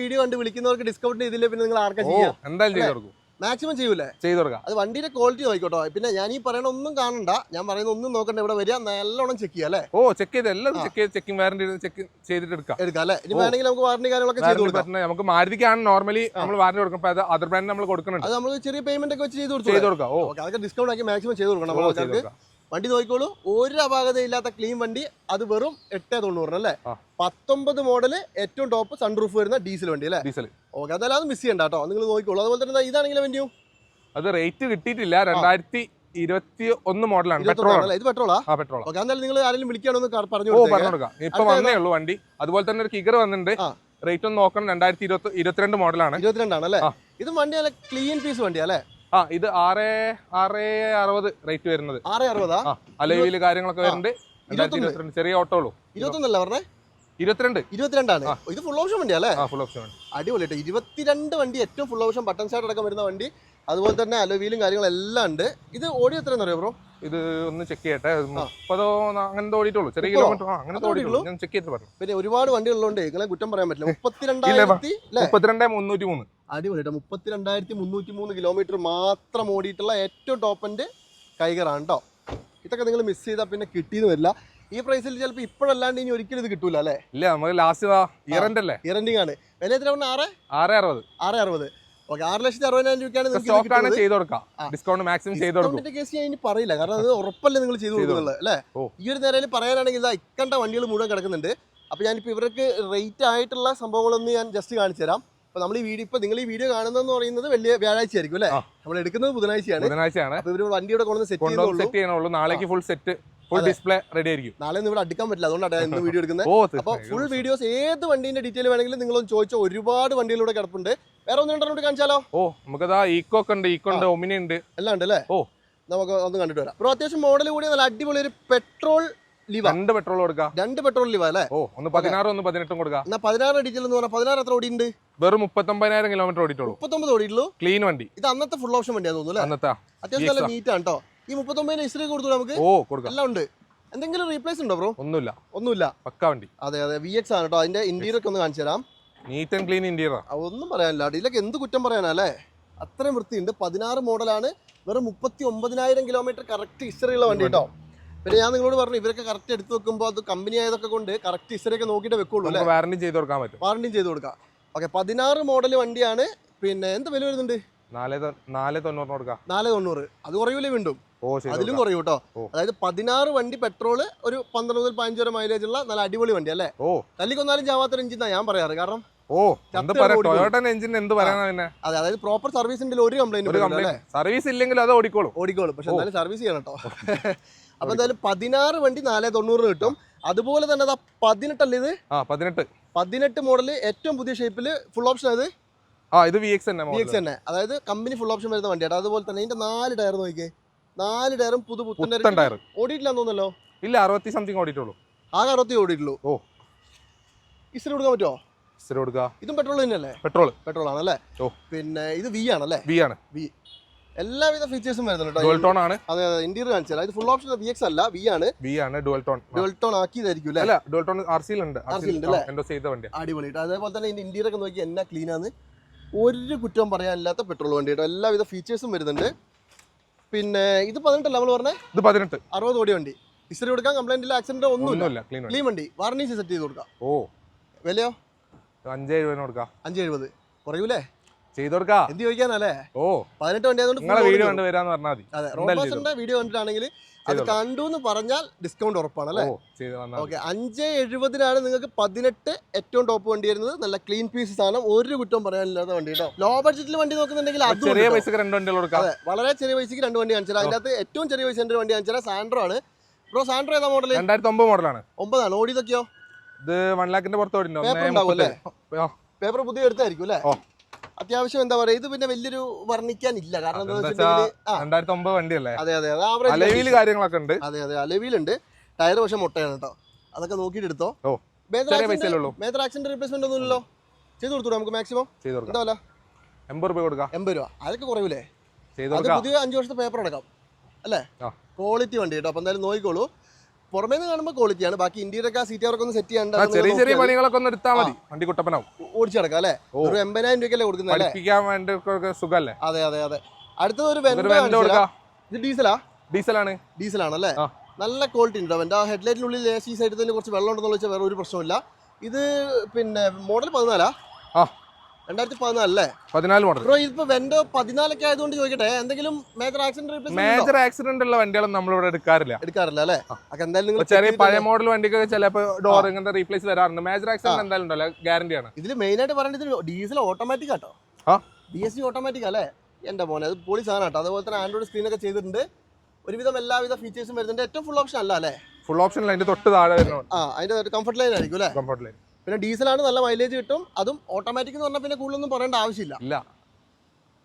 Speaker 1: വീഡിയോ കണ്ട് വിളിക്കുന്നവർക്ക് ഡിസ്കൗണ്ട് ചെയ്തില്ലേ പിന്നെ നിങ്ങൾ ആർക്കും
Speaker 2: എന്തായാലും ചെയ്ത് കൊടുക്കും.
Speaker 1: മാക്സിമം ചെയ്യൂലേ?
Speaker 2: ചെയ്തു കൊടുക്കാം.
Speaker 1: അത് വണ്ടിയുടെ ക്വാളിറ്റി നോക്കിക്കോട്ടോ. പിന്നെ ഞാൻ ഈ പറയണ ഒന്നും കാണണ്ട. ഞാൻ പറയുന്ന ഒന്നും നോക്കണ്ട. ഇവിടെ വരിക നല്ലോണം ചെക്ക് ചെയ്യാം അല്ലേ?
Speaker 2: ഓ ചെക്ക് ചെയ്ത് എല്ലാം ചെക്ക് ചെയ്ത് ചെക്കിംഗ് വാറന്റി ചെക്ക് ചെയ്തിട്ട് എടുക്കാം.
Speaker 1: എടുക്കാം അല്ലേ? ഇനി വേണമെങ്കിൽ നമുക്ക് വാറണ്ടി കാര്യങ്ങളൊക്കെ ചെയ്ത് കൊടുക്കാം.
Speaker 2: നമുക്ക് മാരുതിക്കാണ് നോർമലി നമ്മൾ വാറണ്ടി കൊടുക്കും അപ്പോൾ അതർ ബ്രാൻഡ് നമ്മൾ കൊടുക്കുന്നുണ്ട്.
Speaker 1: അത് നമ്മൾ ചെറിയ പേയ്മെന്റ് ഒക്കെ വെച്ച് ചെയ്ത്
Speaker 2: കൊടുക്കാം.
Speaker 1: അതൊക്കെ ഡിസ്കൗണ്ട് ആക്കി മാക്സിമം ചെയ്ത് കൊടുക്കണം. വണ്ടി നോക്കിക്കോളൂ. ഒരു അപാകതയില്ലാത്ത ക്ലീൻ വണ്ടി. അത് വെറും എട്ട് തൊണ്ണൂറിന് അല്ലേ. പത്തൊമ്പത് മോഡൽ ഏറ്റവും ടോപ്പ് സൺറൂഫ് വരുന്ന ഡീസൽ വണ്ടി അല്ലേ?
Speaker 2: ഡീസൽ
Speaker 1: ഓക്കെ അതെല്ലാം അത് മിസ് ചെയ്യണ്ട കേട്ടോ. നിങ്ങൾ നോക്കിക്കോളൂ. അതുപോലെ തന്നെ ഇതാണെങ്കിലും വണ്ടിയും
Speaker 2: അത് റേറ്റ് കിട്ടിയിട്ടില്ല. രണ്ടായിരത്തി ഇരുപത്തി ഒന്ന് മോഡലാണ് പെട്രോൾ
Speaker 1: ഇത് പെട്രോളാ
Speaker 2: പെട്രോൾ
Speaker 1: ഓക്കെ എന്തായാലും നിങ്ങൾ ആരെങ്കിലും വിളിക്കുകയാണെന്ന് പറഞ്ഞു
Speaker 2: ഓ
Speaker 1: കൊടുത്തേക്ക്.
Speaker 2: പറഞ്ഞു കൊടുക്കാം. ഇപ്പൊ വന്നേ ഉള്ളൂ വണ്ടി. അതുപോലെ തന്നെ ഒരു കിഗർ വന്നിട്ടുണ്ട്. റേറ്റ് ഒന്ന് നോക്കണം. രണ്ടായിരത്തി ഇരുപത്തി ഇരുപത്തിരണ്ട് മോഡലാണ്
Speaker 1: ഇരുപത്തിരണ്ടാണ് അല്ലേ? ഇത് വണ്ടി നല്ല ക്ലീൻ പീസ് വണ്ടിയാ അല്ലേ?
Speaker 2: ആ ഇത് ആറ് ആറ് അറുപത് റേറ്റ് വരുന്നത്.
Speaker 1: ആറ് അറുപതാ?
Speaker 2: ആ അലവിൽ കാര്യങ്ങളൊക്കെ വരുന്നുണ്ട്. രണ്ടായിരത്തി ഇരുപത്തിരണ്ട് ചെറിയ ഓട്ടോ ഉള്ളൂ.
Speaker 1: ഇരുപത്തൊന്നല്ല പറഞ്ഞേ?
Speaker 2: ഇരുപത്തിരണ്ട്.
Speaker 1: ഇരുപത്തിരണ്ടാണ്. ഇത് ഫുൾ ഓപ്ഷൻ
Speaker 2: വണ്ടിയല്ലേ ഫുൾ ഓപ്ഷൻ
Speaker 1: അടിപൊളി ഇരുപത്തിരണ്ട് വണ്ടി ഏറ്റവും ഫുൾ ഓപ്ഷൻ ബട്ടൺ സൈഡ് അടക്കം വരുന്ന വണ്ടി. അതുപോലെ തന്നെ അലോവീലും കാര്യങ്ങളെല്ലാം ഉണ്ട്. ഇത് ഓടി എത്ര അറിയോ ബ്രോ?
Speaker 2: ഇത് ഒന്ന് ചെക്ക് ചെയ്യട്ടെ. മുപ്പതോ അങ്ങനത്തെ ഓടിയിട്ടുള്ളൂ. ചെറിയ കിലോമീറ്റർ അങ്ങനത്തെ ഓടിയിട്ടുള്ളൂ. ഞാൻ ചെക്ക് ചെയ്തിട്ട് പറഞ്ഞു
Speaker 1: പിന്നെ ഒരുപാട് വണ്ടികളുണ്ട് നിങ്ങളെ കുറ്റം പറയാൻ പറ്റില്ല. മുപ്പത്തിരണ്ടായിരത്തി
Speaker 2: മുപ്പത്തിരണ്ട് മുന്നൂറ്റി മൂന്ന്
Speaker 1: അടിപൊളിട്ടോ മുപ്പത്തിരണ്ടായിരത്തി മുന്നൂറ്റി മൂന്ന് കിലോമീറ്റർ മാത്രം ഓടിയിട്ടുള്ള ഏറ്റവും ടോപ്പന്റെ കൈകറാണ് കേട്ടോ ഇതൊക്കെ നിങ്ങൾ മിസ് ചെയ്താൽ പിന്നെ കിട്ടിയെന്ന് വരില്ല. ഈ പ്രൈസിൽ ചിലപ്പോൾ ഇപ്പോഴല്ലാണ്ട് ഇനി ഒരിക്കലും ഇത് കിട്ടൂല അല്ലേ?
Speaker 2: ഇല്ല നമുക്ക് ലാസ്റ്റ് ഇയർ എൻഡ് അല്ലേ?
Speaker 1: ഇയറൻഡിങ് ആണ്. വില എത്ര ആറ്?
Speaker 2: ആറ് അറുപത്.
Speaker 1: ആറ് അറുപത്. ആറ് ലക്ഷത്തി അറുപതിനായിരം രൂപയ്ക്കാണ് കിട്ടുന്നത്.
Speaker 2: ചെയ്ത് കൊടുക്കാം. ഡിസ്കൗണ്ട് മാക്സിമം ചെയ്ത് കൊടുക്കും.
Speaker 1: കേസ് ഞാൻ ഇനി പറയില്ല. കാരണം അത് ഉറപ്പല്ലേ നിങ്ങൾ ചെയ്തു കൊടുക്കുന്നുള്ളത് അല്ലേ? ഈ ഒരു നേരം പറയാനാണെങ്കിൽ ഇതാ ഇക്കണ്ട വണ്ടികൾ മുഴുവൻ കിടക്കുന്നുണ്ട്. അപ്പൊ ഞാനിപ്പോ ഇവർക്ക് റേറ്റ് ആയിട്ടുള്ള സംഭവങ്ങളൊന്ന് ഞാൻ ജസ്റ്റ് കാണിച്ചു തരാം. അപ്പൊ നമ്മൾ ഈ വീഡിയോ ഇപ്പൊ നിങ്ങൾ ഈ വീഡിയോ കാണുന്നതെന്ന് പറയുന്നത് വലിയ വ്യാഴാഴ്ച ആയിരിക്കും അല്ലേ? നമ്മൾ എടുക്കുന്നത് ബുധനാഴ്ചയാണ്.
Speaker 2: ബുധനാഴ്ചയാണ്.
Speaker 1: അപ്പൊ ഇവർ ഇവിടെ കൊണ്ടുവന്ന് സെറ്റ്
Speaker 2: സെറ്റ് ചെയ്യണുള്ളൂ നാളേക്ക് full set full display ready ആയിരിക്കും.
Speaker 1: നാളെ ഇവിടെ അടിക്കാൻ പറ്റില്ല. അതുകൊണ്ടാണ് ഇന്ന് വീഡിയോ എടുക്കുന്നത്.
Speaker 2: ഓ
Speaker 1: അപ്പൊ ഫുൾ വീഡിയോസ് ഏത് വണ്ടീന്റെ ഡീറ്റെയിൽ വേണമെങ്കിലും നിങ്ങളൊന്ന് ചോദിച്ചോ ഒരുപാട് വണ്ടികളിലൂടെ കിടപ്പുണ്ട്. വേറെ ഒന്ന് രണ്ടെണ്ണം കാണിച്ചാലോ?
Speaker 2: ഓ നമുക്കതാ ഈക്കോ ഒക്കെ ഉണ്ട്. ഈക്കോ ഉണ്ട് ഒമിനി ഉണ്ട്.
Speaker 1: എല്ലാം ഉണ്ട് അല്ലേ?
Speaker 2: ഓ.
Speaker 1: നമുക്ക് ഒന്ന് കണ്ടിട്ട് വരാം. അപ്പോൾ അത്യാവശ്യം മോഡൽ കൂടി നല്ല അടിപൊളി ഒരു പെട്രോൾ ലിവ
Speaker 2: രണ്ട് പെട്രോൾ കൊടുക്കാം.
Speaker 1: രണ്ട് പെട്രോൾ ലിവ അല്ലേ?
Speaker 2: ഓ ഒന്ന് പതിനാറ് ഒന്ന് പതിനെട്ടും കൊടുക്കാം.
Speaker 1: എന്നാ പതിനാറ് ഡീറ്റെയിൽ എന്ന് പറഞ്ഞാൽ പതിനാറ് എത്ര ഓടിയുണ്ട്
Speaker 2: വെറും മുപ്പത്തൊമ്പതിനായിരം കിലോമീറ്റർ ഓടിയിട്ടുള്ളൂ.
Speaker 1: മുപ്പത്തൊമ്പത് ഓടിയുള്ളൂ
Speaker 2: ക്ലീൻ വണ്ടി.
Speaker 1: ഇത് അന്നത്തെ ഫുൾ ഓപ്ഷൻ വണ്ടിയാണെന്ന് തോന്നുന്നു അല്ലേ?
Speaker 2: അന്നത്തെ.
Speaker 1: അത്യാവശ്യം നല്ല. നീറ്റ് ആണ് കേട്ടോ ഈ മുപ്പത്തൊമ്പതിന് ഹിസ്റ്ററി കൊടുത്തു നമുക്ക്?
Speaker 2: ഓ കൊടുക്കാം.
Speaker 1: എല്ലാം ഉണ്ട്. എന്തെങ്കിലും റീപ്ലേസ് ഉണ്ടോ ബ്രോ
Speaker 2: ഒന്നുമില്ല.
Speaker 1: ഒന്നുമില്ല.
Speaker 2: പക്ക വണ്ടി.
Speaker 1: അതെ അതെ. വി എക്സ് ആണ് കേട്ടോ അതിന്റെ ഇന്റീരിയർ ഒക്കെ ഒന്ന് കാണിച്ചു തരാം.
Speaker 2: നീറ്റ് ആൻഡ് ക്ലീൻ ഇന്റീരിയർ
Speaker 1: ഒന്നും പറയാനില്ല. ഇതിലൊക്കെ എന്ത് കുറ്റം പറയാനല്ലേ അത്രയും വൃത്തിയുണ്ട്. പതിനാറ് മോഡലാണ്. വെറും മുപ്പത്തി ഒമ്പതിനായിരം കിലോമീറ്റർ കറക്റ്റ് ഹിസ്റ്ററിയുള്ള വണ്ടി കേട്ടോ പിന്നെ ഞാൻ നിങ്ങളോട് പറഞ്ഞു ഇവരൊക്കെ കറക്റ്റ് എടുത്ത് വെക്കുമ്പോൾ അത് കമ്പനി ആയതൊക്കെ കൊണ്ട് കറക്റ്റ് ഹിസ്റ്ററി ഒക്കെ നോക്കിയിട്ട് വെക്കുള്ളൂ അല്ലേ?
Speaker 2: വാറണ്ടി ചെയ്ത് കൊടുക്കാൻ പറ്റും.
Speaker 1: വാറണ്ടി ചെയ്ത് കൊടുക്കാം. ഓക്കെ പതിനാറ് മോഡൽ വണ്ടിയാണ്. പിന്നെ എന്ത് വില വരുന്നുണ്ട്?
Speaker 2: നാല് നാല് തൊണ്ണൂറിന് കൊടുക്കാം.
Speaker 1: നാല് തൊണ്ണൂറ്. അത് കുറയൂലേ വീണ്ടും? അതിലും കുറയും കേട്ടോ. അതായത് പതിനാറ് വണ്ടി പെട്രോൾ ഒരു പന്ത്രണ്ട് മുതൽ പതിനഞ്ച് വരെ മൈലേജ് ഉള്ള നല്ല അടിപൊളി വണ്ടി അല്ലേ?
Speaker 2: ഓ.
Speaker 1: തല്ലിക്കൊന്നാലും ജാവാത്തൊരു എഞ്ചിൻ ഞാൻ പറയാറ്. കാരണം
Speaker 2: ഓ. ടൊയോട്ടൻ എഞ്ചിൻ എന്ത് പറയാനാ പിന്നെ?
Speaker 1: അതെ അതായത് പ്രോപ്പർ സർവീസിന്റെ ഒരു കംപ്ലൈന്റ്
Speaker 2: ഒരു കംപ്ലൈന്റ് സർവീസ് ഇല്ലെങ്കിൽ അത് ഓടിക്കോളും.
Speaker 1: ഓടിക്കോളും. പക്ഷെ. എന്നാലും സർവീസ് ചെയ്യണം കേട്ടോ. *laughs* അപ്പൊ എന്തായാലും പതിനാറ് വണ്ടി നാല് തൊണ്ണൂറ് കിട്ടും. അതുപോലെ തന്നെ അതാ പതിനെട്ടല്ലേ ഇത്?
Speaker 2: ആ പതിനെട്ട്.
Speaker 1: പതിനെട്ട് മോഡൽ ഏറ്റവും പുതിയ ഷേപ്പിൽ ഫുൾ ഓപ്ഷൻ അത്
Speaker 2: ആ ഇത് വി എക്സ് തന്നെ
Speaker 1: വി എക്സ് തന്നെ അതായത് കമ്പനി ഫുൾ ഓപ്ഷൻ വരുന്ന വണ്ടിയാണ്. അതുപോലെ തന്നെ ഇതിന്റെ നാല് ടയർ നോക്കിയേ നാല് ടയറും പുതു
Speaker 2: പുത്തൻ ടയർ
Speaker 1: ഓടിയിട്ടില്ല തോന്നല്ലോ
Speaker 2: ഇല്ല അറുപത്തി സംതിങ് ഓടിയിട്ടുള്ളൂ.
Speaker 1: ആകെ അറുപത്തി ഓടിയിട്ടുള്ളൂ.
Speaker 2: ഓ.
Speaker 1: ഇസ്തിരി കൊടുക്കാൻ പറ്റുമോ
Speaker 2: സ്ഥിരം കൊടുക്കുക
Speaker 1: ഇതും പെട്രോൾ തന്നെയല്ലേ?
Speaker 2: പെട്രോൾ
Speaker 1: പെട്രോൾ ആണല്ലേ
Speaker 2: ഓ.
Speaker 1: പിന്നെ ഇത് വി ആണല്ലേ?
Speaker 2: വി ആണ്.
Speaker 1: വി എല്ലാവിധ ഫീച്ചേഴ്സും വരുന്നുണ്ട്
Speaker 2: ടോൺ ആണ്.
Speaker 1: അതെ അതെ ഇന്റീരിയർ കാണിച്ചാൽ ഇത് ഫുൾ ഓപ്ഷൻ വി എക്സ് അല്ല വി ആണ്.
Speaker 2: വി ആണ് ഡുവൽ ടോൺ
Speaker 1: ഡുവൽ ടോൺ ആക്കിയതായിരിക്കും അല്ലേ?
Speaker 2: അല്ല ഡുവൽ ടോൺ ആർ സിയിലുണ്ട്
Speaker 1: RC സിയിൽ ഉണ്ട് അല്ലേ?
Speaker 2: എൻഡോസ് ചെയ്ത വണ്ടി
Speaker 1: അടിപൊളിയിട്ട് അതേപോലെ തന്നെ ഇതിന്റെ ഇന്റീരിയർ ഒക്കെ നോക്കി എന്നാ ക്ലീൻ ആണ് ഒരു കുറ്റം പറയാനില്ലാത്ത പെട്രോൾ വണ്ടി കേട്ടോ. എല്ലാവിധ ഫീച്ചേഴ്സും വരുന്നുണ്ട്. പിന്നെ ഇത് പതിനെട്ടല്ല നമ്മൾ പറഞ്ഞേ?
Speaker 2: ഇത് പതിനെട്ട്.
Speaker 1: അറുപത് ഓടി വണ്ടി. ഹിസ്റ്ററി കൊടുക്കാൻ കംപ്ലൈന്റ് ഇല്ല ആക്സിഡന്റ് ഒന്നുമില്ല.
Speaker 2: ഒന്നുമില്ല ക്ലീൻ വണ്ടി.
Speaker 1: ക്ലീൻ വണ്ടി. വാർണിഷ് സെറ്റ് ചെയ്ത് കൊടുക്കാം.
Speaker 2: ഓ.
Speaker 1: വിലയോ?
Speaker 2: അഞ്ചേ എഴുപതിന് കൊടുക്കാം.
Speaker 1: അഞ്ച് എഴുപത് കുറയൂലേ?
Speaker 2: ചെയ്ത് കൊടുക്കാ?
Speaker 1: എന്ത് ചോദിക്കാനല്ലേ
Speaker 2: ഓ.
Speaker 1: പതിനെട്ട് വണ്ടി ആയതുകൊണ്ട്
Speaker 2: വീഡിയോ കണ്ട് വരാന്ന് പറഞ്ഞാൽ മതി.
Speaker 1: അതെ റോഡ് വീഡിയോ കണ്ടിട്ടാണെങ്കിൽ അത് കണ്ടു എന്ന് പറഞ്ഞാൽ ഡിസ്കൗണ്ട് ഉറപ്പാണ് അല്ലേ? ഓക്കെ അഞ്ച് എഴുപതിനാണ് നിങ്ങൾക്ക് പതിനെട്ട് ഏറ്റവും ടോപ്പ് വണ്ടി വരുന്നത്. നല്ല ക്ലീൻ പീസ് സാധനം. ഒരു കുറ്റം പറയാനില്ലാത്ത വണ്ടി കേട്ടോ. ലോ ബഡ്ജറ്റിൽ വണ്ടി നോക്കുന്നുണ്ടെങ്കിൽ അത്
Speaker 2: ചെറിയ പൈസക്ക് രണ്ട്
Speaker 1: അതെ വളരെ ചെറിയ പൈസക്ക് രണ്ട് വണ്ടി കാണിച്ചാൽ അതിനകത്ത് ഏറ്റവും ചെറിയ പൈസ വണ്ടി കാണിച്ചാൽ സാൻഡ്രോ ആണ്. ബ്രോ സാൻഡ്രോ ഏതാ മോഡൽ
Speaker 2: രണ്ടായിരത്തി ഒമ്പത് മോഡലാണ്
Speaker 1: ഒമ്പതാണ്? ഓടിയതൊക്കെയോ?
Speaker 2: ഇത് വൺ ലാഖിന്റെ പുറത്ത്
Speaker 1: അല്ലേ? പേപ്പർ പുതിയ എടുത്തായിരിക്കും അല്ലേ. അത്യാവശ്യം എന്താ പറയാ ഇത് പിന്നെ വലിയൊരു വർണിക്കാനില്ല. കാരണം എന്താ വെച്ചാൽ
Speaker 2: രണ്ടായിരത്തി ഒമ്പത് വണ്ടിയല്ലേ?
Speaker 1: അതെ അതെ അതെ ആവറേജ്
Speaker 2: കാര്യങ്ങളൊക്കെ ഉണ്ട്.
Speaker 1: അതെ അതെ അലവിയിലുണ്ട്. ടയർ പക്ഷെ മുട്ടയാണ് കേട്ടോ അതൊക്കെ നോക്കിയിട്ട് എടുത്തോ.
Speaker 2: ഉള്ളൂ.
Speaker 1: റീപ്ലേസ്മെന്റ് ഒന്നും ഇല്ലല്ലോ. ചെയ്ത് കൊടുത്തു നമുക്ക് മാക്സിമം
Speaker 2: ചെയ്ത് കൊടുക്കാം.
Speaker 1: എന്താ
Speaker 2: എൺപത് രൂപ കൊടുക്കാം.
Speaker 1: എൺപത് രൂപ. അതൊക്കെ കുറവില്ലേ? അത് പുതിയ അഞ്ച് വർഷത്തെ പേപ്പർ അടക്കാം. അല്ലേ? ക്വാളിറ്റി വണ്ടി കേട്ടോ അപ്പൊ എന്തായാലും നോക്കിക്കോളൂ. പുറമേ നിന്ന് കാണുമ്പോൾ ക്വാളിറ്റിയാണ് ബാക്കി ഇന്ത്യയുടെ സീറ്റ് അവർക്കൊന്ന് സെറ്റ് ചെയ്യാണ്ട്
Speaker 2: ചെറിയ ചെറിയ പണികളൊക്കെ ഒന്ന് എടുത്താൽ മതി. വണ്ടി കുട്ടപ്പനാവും.
Speaker 1: ഓടിച്ചു കിടക്കാം അല്ലേ. ഒരു എൺപതിനായിരം രൂപയ്ക്കല്ലേ കൊടുക്കുന്നത് അല്ലേ?
Speaker 2: പഠിപ്പിക്കാൻ വേണ്ടി സുഖല്ലേ?
Speaker 1: അതെ അതെ അതെ. അടുത്തത് ഒരു ഇത് ഡീസലാ
Speaker 2: ഡീസലാണ്
Speaker 1: ഡീസലാണല്ലേ
Speaker 2: അല്ലേ
Speaker 1: നല്ല ക്വാളിറ്റി ഉണ്ട് അവന്റെ. ആ ഹെഡ്ലൈറ്റിനുള്ളിൽ സി സൈഡിൽ തന്നെ കുറച്ച് വെള്ളം ഉണ്ടെന്ന് വെച്ചാൽ വേറെ ഒരു പ്രശ്നമില്ല ഇത് പിന്നെ മോഡൽ പതിനാലാ. രണ്ടായിരത്തി പതിനാലല്ലേ
Speaker 2: പതിനാല് മോഡൽ
Speaker 1: ബ്രോ ഇതിപ്പോ വെന്റോ പതിനാലൊക്കെ ആയതുകൊണ്ട് ചോദിക്കട്ടെ എന്തെങ്കിലും മേജർ ആക്സിഡന്റ്
Speaker 2: മേജർ ആക്സിഡന്റ് ഉള്ള വണ്ടികളൊന്നും നമ്മളിവിടെ എടുക്കാറില്ല.
Speaker 1: എടുക്കാറില്ല അല്ലേ? എന്തായാലും നിങ്ങൾ
Speaker 2: ചെറിയ പഴയ മോഡൽ വണ്ടിക്കൊക്കെ ചിലപ്പോൾ ഡോർ ഇങ്ങനത്തെ റീപ്ലേസ് വരാറുണ്ട്. മേജർ ആക്സിഡന്റ് എന്തായാലും ഉണ്ടല്ലോ ഗ്യാരണ്ടി ആണ്.
Speaker 1: ഇതിൽ മെയിൻ ആയിട്ട് പറയേണ്ടത് diesel automatic auto. D S C automatic അല്ലേ? എന്റെ മോനെ അത് പൊളി സാധനം കേട്ടോ അതുപോലെ തന്നെ ആൻഡ്രോയിഡ് സ്ക്രീനൊക്കെ ചെയ്തിട്ടുണ്ട്. ഒരുവിധം എല്ലാവിധ ഫീച്ചേഴ്സും വരുന്നുണ്ട്. ഏറ്റവും ഫുൾ ഓപ്ഷൻ അല്ല അല്ലേ?
Speaker 2: ഫുൾ ഓപ്ഷൻ അതിന്റെ തൊട്ട് താഴെ
Speaker 1: ആ അതിന്റെ കംഫർട്ട് ലൈൻ ആയിരിക്കും അല്ലേ?
Speaker 2: കംഫർട്ട് ലൈൻ
Speaker 1: പിന്നെ ഡീസലാണ് നല്ല മൈലേജ് കിട്ടും. അതും ഓട്ടോമാറ്റിക് എന്ന് പറഞ്ഞാൽ പിന്നെ കൂടുതലൊന്നും പറയേണ്ട ആവശ്യമില്ല.
Speaker 2: ഇല്ല.